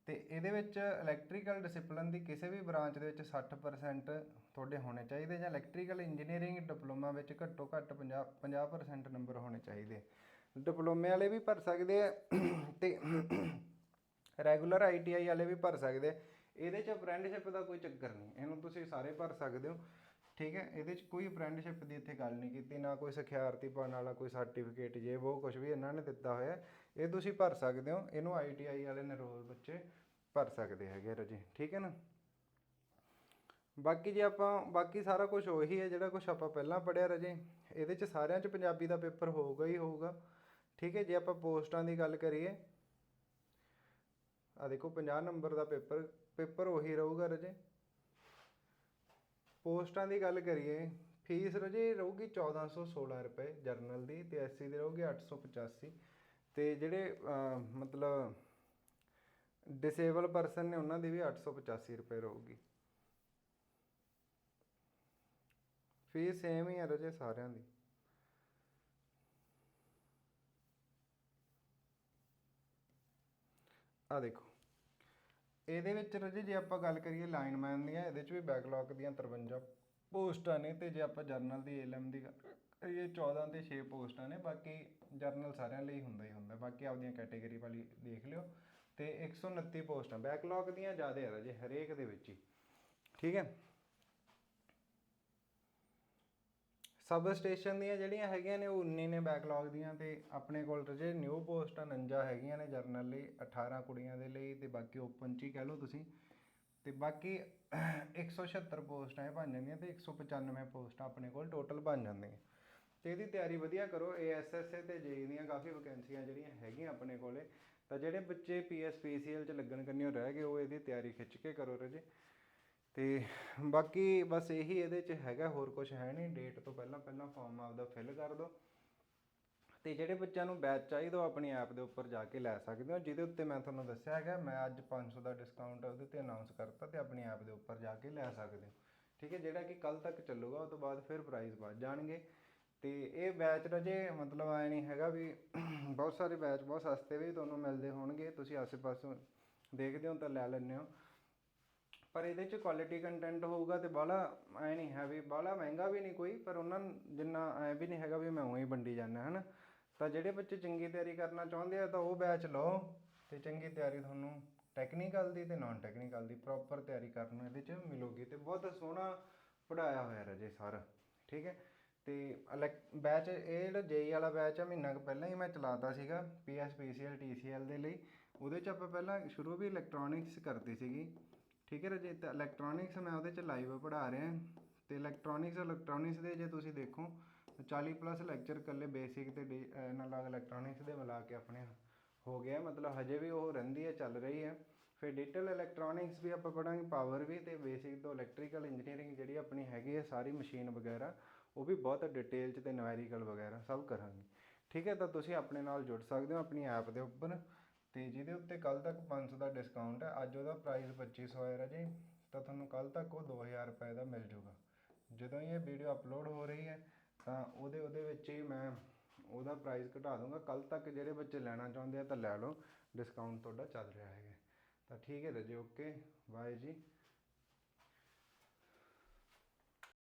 ਤੇ ਇਹਦੇ ਵਿੱਚ ਇਲੈਕਟ੍ਰੀਕਲ ਡਿਸਪਲਿਨ ਦੀ ਕਿਸੇ ਵੀ ਬ੍ਰਾਂਚ ਦੇ ਵਿੱਚ 60% ਤੁਹਾਡੇ ਹੋਣੇ ਚਾਹੀਦੇ ਜਾਂ ਇਲੈਕਟ੍ਰੀਕਲ ਇੰਜੀਨੀਅਰਿੰਗ ਡਿਪਲੋਮਾ ਵਿੱਚ ਘੱਟੋ ਘੱਟ 50 50% ਨੰਬਰ ਹੋਣੇ ਚਾਹੀਦੇ। ਡਿਪਲੋਮੇ ਵਾਲੇ ਵੀ ਭਰ ਸਕਦੇ ਆ ਤੇ ਰੈਗੂਲਰ ਆਈਟੀਆਈ ਵਾਲੇ ਵੀ ਭਰ ਸਕਦੇ ਇਹਦੇ ਚ ਅਪ੍ਰੈਂਟਿਸਸ਼ਿਪ ਦਾ ਕੋਈ ਚੱਕਰ ਨਹੀਂ, ਇਹਨੂੰ ਤੁਸੀਂ ਸਾਰੇ ਭਰ ਸਕਦੇ ਹੋ। ਠੀਕ ਹੈ, ਇਹਦੇ 'ਚ ਕੋਈ ਅਪ੍ਰੈਂਟਿਸਸ਼ਿਪ ਦੀ ਇੱਥੇ ਗੱਲ ਨਹੀਂ ਕੀਤੀ, ਨਾ ਕੋਈ ਸਿਖਿਆਰਥੀ ਪਨ ਵਾਲਾ, ਕੋਈ ਸਰਟੀਫਿਕੇਟ ਜੇ ਉਹ ਕੁਝ ਵੀ ਇਹਨਾਂ ਨੇ ਦਿੱਤਾ ਹੋਇਆ ਇਹ ਤੁਸੀਂ ਭਰ ਸਕਦੇ ਹੋ, ਇਹਨੂੰ ਆਈਟੀਆਈ ਵਾਲੇ ਨਰੋਲ ਬੱਚੇ ਭਰ ਸਕਦੇ ਹੈਗੇ ਰਜੇ, ਠੀਕ ਹੈ ਨਾ? ਬਾਕੀ ਜੇ ਆਪਾਂ, ਬਾਕੀ ਸਾਰਾ ਕੁਝ ਉਹੀ ਹੈ ਜਿਹੜਾ ਕੁਝ ਆਪਾਂ ਪਹਿਲਾਂ ਪੜਿਆ ਰਜੇ, ਇਹਦੇ 'ਚ ਸਾਰਿਆਂ 'ਚ ਪੰਜਾਬੀ ਦਾ ਪੇਪਰ ਹੋਊਗਾ ਹੀ ਹੋਊਗਾ, ਠੀਕ ਹੈ, ਜੇ ਆਪਾਂ ਪੋਸਟਾਂ ਦੀ ਗੱਲ ਕਰੀਏ ਆ ਦੇਖੋ 50 ਨੰਬਰ ਦਾ ਪੇਪਰ ਪੇਪਰ ਉਹੀ ਰਹੂਗਾ ਰਜੇ ਪੋਸਟਾਂ ਦੀ ਗੱਲ ਕਰੀਏ, ਫੀਸ ਰਜੇ ਰਹੂਗੀ 1416 ਰੁਪਏ ਜਰਨਲ ਦੀ ਤੇ ਐਸਸੀ ਦੀ ਰਹੂਗੀ 885 ਤੇ ਜਿਹੜੇ ਮਤਲਬ ਡਿਸੇਬਲ ਪਰਸਨ ਨੇ ਉਹਨਾਂ ਦੀ ਵੀ 885 ਰੁਪਏ ਰਹੂਗੀ। ਫੀਸ ਸੇਮ ਹੀ ਹੈ ਰਜੇ ਸਾਰਿਆਂ ਦੀ। ਆ ਦੇਖੋ। ਇਹਦੇ ਵਿੱਚ ਰਜੇ ਜੇ ਆਪਾਂ ਗੱਲ ਕਰੀਏ ਲਾਈਨਮੈਨ ਦੀਆਂ, ਇਹਦੇ 'ਚ ਵੀ ਬੈਕਲੌਗ ਦੀਆਂ 53 ਪੋਸਟਾਂ ਨੇ ਤੇ ਜੇ ਆਪਾਂ ਜਰਨਲ ਦੀ ਏਐਲਐਮ ਦੀ ਗੱਲ ਕਰੀਏ 14 ਤੇ 6 ਪੋਸਟਾਂ ਨੇ, ਬਾਕੀ ਜਰਨਲ ਸਾਰਿਆਂ ਲਈ ਹੁੰਦਾ ਹੀ ਹੁੰਦਾ, ਬਾਕੀ ਆਪਦੀਆਂ ਕੈਟਾਗਰੀ ਵਾਲੀ ਦੇਖ ਲਿਓ। ਤੇ 129 ਪੋਸਟਾਂ ਬੈਕਲੌਗ ਦੀਆਂ ਜ਼ਿਆਦਾ ਹੈ ਰਜੇ ਹਰੇਕ ਦੇ ਵਿੱਚ ਹੀ। ਠੀਕ ਹੈ? ਸਬ ਸਟੇਸ਼ਨ ਦੀਆਂ ਜਿਹੜੀਆਂ ਹੈਗੀਆਂ ਨੇ, ਉਹ 19 ਨੇ ਬੈਕਲੌਗ ਦੀਆਂ ਤੇ ਆਪਣੇ ਕੋਲ ਰਜੇ ਨਿਊ ਪੋਸਟ 49 ਹੈਗੀਆਂ ਨੇ ਜਰਨਲ ਲਈ 18 ਕੁੜੀਆਂ ਦੇ ਲਈ ਤੇ ਬਾਕੀ ਓਪਨ ਚ ਹੀ ਕਹਿ ਲਓ ਤੁਸੀਂ। ਤੇ ਬਾਕੀ 176 ਪੋਸਟਾਂ ਇਹ ਬਣ ਜਾਂਦੀਆਂ ਤੇ 195 ਪੋਸਟਾਂ ਆਪਣੇ ਕੋਲ ਟੋਟਲ ਬਣ ਜਾਂਦੀਆਂ। ਤੇ ਇਹਦੀ ਤਿਆਰੀ ਵਧੀਆ ਕਰੋ ਏਐਸਐਸਏ ਤੇ ਜੇਈ ਦੀਆਂ ਕਾਫੀ ਵੈਕੈਂਸੀਆਂ ਜਿਹੜੀਆਂ ਹੈਗੀਆਂ ਆਪਣੇ ਕੋਲੇ, ਤਾਂ ਜਿਹੜੇ ਬੱਚੇ ਪੀਐਸਪੀਸੀਐਲ ਚ ਲੱਗਣ ਕਰਨੀ ਰਹਿ ਗਏ, ਉਹ ਇਹਦੀ ਤਿਆਰੀ ਖਿੱਚ ਕੇ ਕਰੋ ਰਜੇ। ਤੇ ਬਾਕੀ ਬਸ ਇਹੀ ਇਹਦੇ ਚ ਹੈਗਾ, ਹੋਰ ਕੁਝ ਹੈ ਨਹੀਂ। ਡੇਟ ਤੋਂ ਪਹਿਲਾਂ ਪਹਿਲਾਂ ਫਾਰਮ ਆਪਦਾ ਫਿਲ ਕਰ ਦਿਓ। ਤੇ ਜਿਹੜੇ ਬੱਚਿਆਂ ਨੂੰ ਬੈਚ ਚਾਹੀਦਾ, ਉਹ ਆਪਣੀ ਐਪ ਦੇ ਉੱਪਰ ਜਾ ਕੇ ਲੈ ਸਕਦੇ ਹੋ। ਜਿਹਦੇ ਉੱਤੇ ਮੈਂ ਤੁਹਾਨੂੰ ਦੱਸਿਆ ਹੈਗਾ, ਮੈਂ ਅੱਜ 500 ਦਾ ਡਿਸਕਾਊਂਟ ਉਹਦੇ ਤੇ ਅਨਾਉਂਸ ਕਰਤਾ ਤੇ ਆਪਣੀ ਐਪ ਦੇ ਉੱਪਰ ਜਾ ਕੇ ਲੈ ਸਕਦੇ ਹੋ। ਠੀਕ ਹੈ, ਜਿਹੜਾ ਕਿ ਕੱਲ ਤੱਕ ਚੱਲੂਗਾ ਉਸ ਤੋਂ ਬਾਅਦ ਫਿਰ ਪ੍ਰਾਈਸ ਵੱਧ ਜਾਣਗੇ। ਤੇ ਇਹ ਬੈਚ ਰਜੇ ਮਤਲਬ ਐ ਨਹੀਂ ਹੈਗਾ ਵੀ ਬਹੁਤ ਸਾਰੇ ਬੈਚ ਬਹੁਤ ਸਸਤੇ ਵੀ ਤੁਹਾਨੂੰ ਮਿਲਦੇ ਹੋਣਗੇ। ਤੁਸੀਂ ਆਸੇ-ਪਾਸੇ ਦੇਖਦੇ ਹੋ ਤਾਂ ਲੈ ਲੈਂਦੇ ਹੋ। ਪਰ ਇਹਦੇ ਚ ਕੁਆਲਿਟੀ ਕੰਟੈਂਟ ਹੋਊਗਾ ਤੇ ਬਾਹਲਾ ਐ ਨਹੀਂ ਹੈ ਵੀ ਬਾਹਲਾ ਮਹਿੰਗਾ ਵੀ ਨਹੀਂ ਕੋਈ, ਪਰ ਉਹਨਾਂ ਜਿੰਨਾ ਐ ਵੀ ਨਹੀਂ ਹੈਗਾ ਵੀ ਮੈਂ ਉਹੀ ਵੰਡੀ ਜਾਂਦਾ, ਹਨ? ਤਾਂ ਜਿਹੜੇ ਬੱਚੇ ਚੰਗੀ ਤਿਆਰੀ ਕਰਨਾ ਚਾਹੁੰਦੇ ਆ ਤਾਂ ਉਹ ਬੈਚ ਲਓ ਤੇ ਚੰਗੀ ਤਿਆਰੀ ਤੁਹਾਨੂੰ ਟੈਕਨੀਕਲ ਦੀ ਤੇ ਨਾਨ ਟੈਕਨੀਕਲ ਦੀ ਪ੍ਰੋਪਰ ਤਿਆਰੀ ਕਰਨ ਨੂੰ ਇਹਦੇ ਚ ਮਿਲੂਗੀ ਤੇ ਬਹੁਤ ਸੋਹਣਾ ਪੜਾਇਆ ਹੋਇਆ ਰਜੇ ਸਰ, ਠੀਕ ਹੈ? ਤੇ ਬੈਚ ਇਹ ਜਿਹੜਾ ਜੇਈ ਵਾਲਾ ਬੈਚ ਆ, ਮਹੀਨਾ ਕੁ ਪਹਿਲਾਂ ਹੀ ਮੈਂ ਚਲਾਤਾ ਸੀਗਾ ਪੀਐਸਪੀਸੀਐਲ ਟੀਸੀਐਲ ਦੇ ਲਈ। ਉਹਦੇ ਚ ਆਪਾਂ ਪਹਿਲਾਂ ਸ਼ੁਰੂ ਵੀ ਇਲੈਕਟ੍ਰੋਨਿਕਸ ਕਰਤੀ ਸੀਗੀ। ਠੀਕ ਹੈ ਰਾਜੇ, ਤਾਂ ਇਲੈਕਟ੍ਰੋਨਿਕਸ ਮੈਂ ਉਹਦੇ ਚ ਲਾਈਵ ਪੜ੍ਹਾ ਰਿਹਾ। ਤੇ ਇਲੈਕਟ੍ਰੋਨਿਕਸ ਇਲੈਕਟ੍ਰੋਨਿਕਸ ਦੇ ਜੇ ਤੁਸੀਂ ਦੇਖੋ 40 ਪਲੱਸ ਲੈਕਚਰ ਕੱਲੇ ਬੇਸਿਕ ਤੇ ਐਨਾਲੌਗ ਇਲੈਕਟ੍ਰੋਨਿਕਸ ਦੇ ਮਿਲਾ ਕੇ ਆਪਣੇ ਹੋ ਗਿਆ। ਮਤਲਬ ਹਜੇ ਵੀ ਉਹ ਰਹਿੰਦੀ ਹੈ, ਚੱਲ ਰਹੀ ਹੈ। ਫਿਰ ਡਿਜੀਟਲ ਇਲੈਕਟ੍ਰੋਨਿਕਸ ਵੀ ਆਪਾਂ ਪੜਾਂਗੇ ਪਾਵਰ ਵੀ ਤੇ ਬੇਸਿਕ ਤੋਂ ਇਲੈਕਟ੍ਰੀਕਲ ਇੰਜੀਨੀਅਰਿੰਗ ਜਿਹੜੀ ਆਪਣੀ ਹੈਗੀ ਹੈ, ਸਾਰੀ ਮਸ਼ੀਨ ਵਗੈਰਾ, ਉਹ ਵੀ ਬਹੁਤ ਡਿਟੇਲ ਚ ਤੇ ਨਵੈਰੀਕਲ ਵਗੈਰਾ ਸਭ ਕਰਾਂਗੇ। ਠੀਕ ਹੈ, ਤਾਂ ਤੁਸੀਂ ਆਪਣੇ ਨਾਲ ਜੁੜ ਸਕਦੇ ਹੋ, ਆਪਣੀ ਐਪ ਦੇ ਉੱਪਰ। ਤੇ ਜਿਹਦੇ ਉੱਤੇ ਕੱਲ ਤੱਕ 500 ਦਾ ਡਿਸਕਾਊਂਟ ਹੈ, ਅੱਜ ਉਹਦਾ ਪ੍ਰਾਈਸ 2500 ਹੈ ਜੀ ਤਾਂ ਤੁਹਾਨੂੰ ਕੱਲ ਤੱਕ ਉਹ 2000 ਰੁਪਏ ਦਾ ਮਿਲ ਜਾਊਗਾ। ਜਦੋਂ ਹੀ ਇਹ ਵੀਡੀਓ ਅਪਲੋਡ ਹੋ ਰਹੀ ਹੈ, ਤਾਂ ਉਹਦੇ ਉਹਦੇ ਵਿੱਚ ਹੀ ਮੈਂ ਉਹਦਾ ਪ੍ਰਾਈਸ ਘਟਾ ਦੂੰਗਾ ਕੱਲ ਤੱਕ ਜਿਹੜੇ ਬੱਚੇ ਲੈਣਾ ਚਾਹੁੰਦੇ ਆ, ਤਾਂ ਲੈ ਲਓ ਡਿਸਕਾਊਂਟ ਤੁਹਾਡਾ ਚੱਲ ਰਿਹਾ ਹੈਗਾ। ਤਾਂ ਠੀਕ ਹੈ ਰਜੇ ਓਕੇ ਬਾਏ ਜੀ।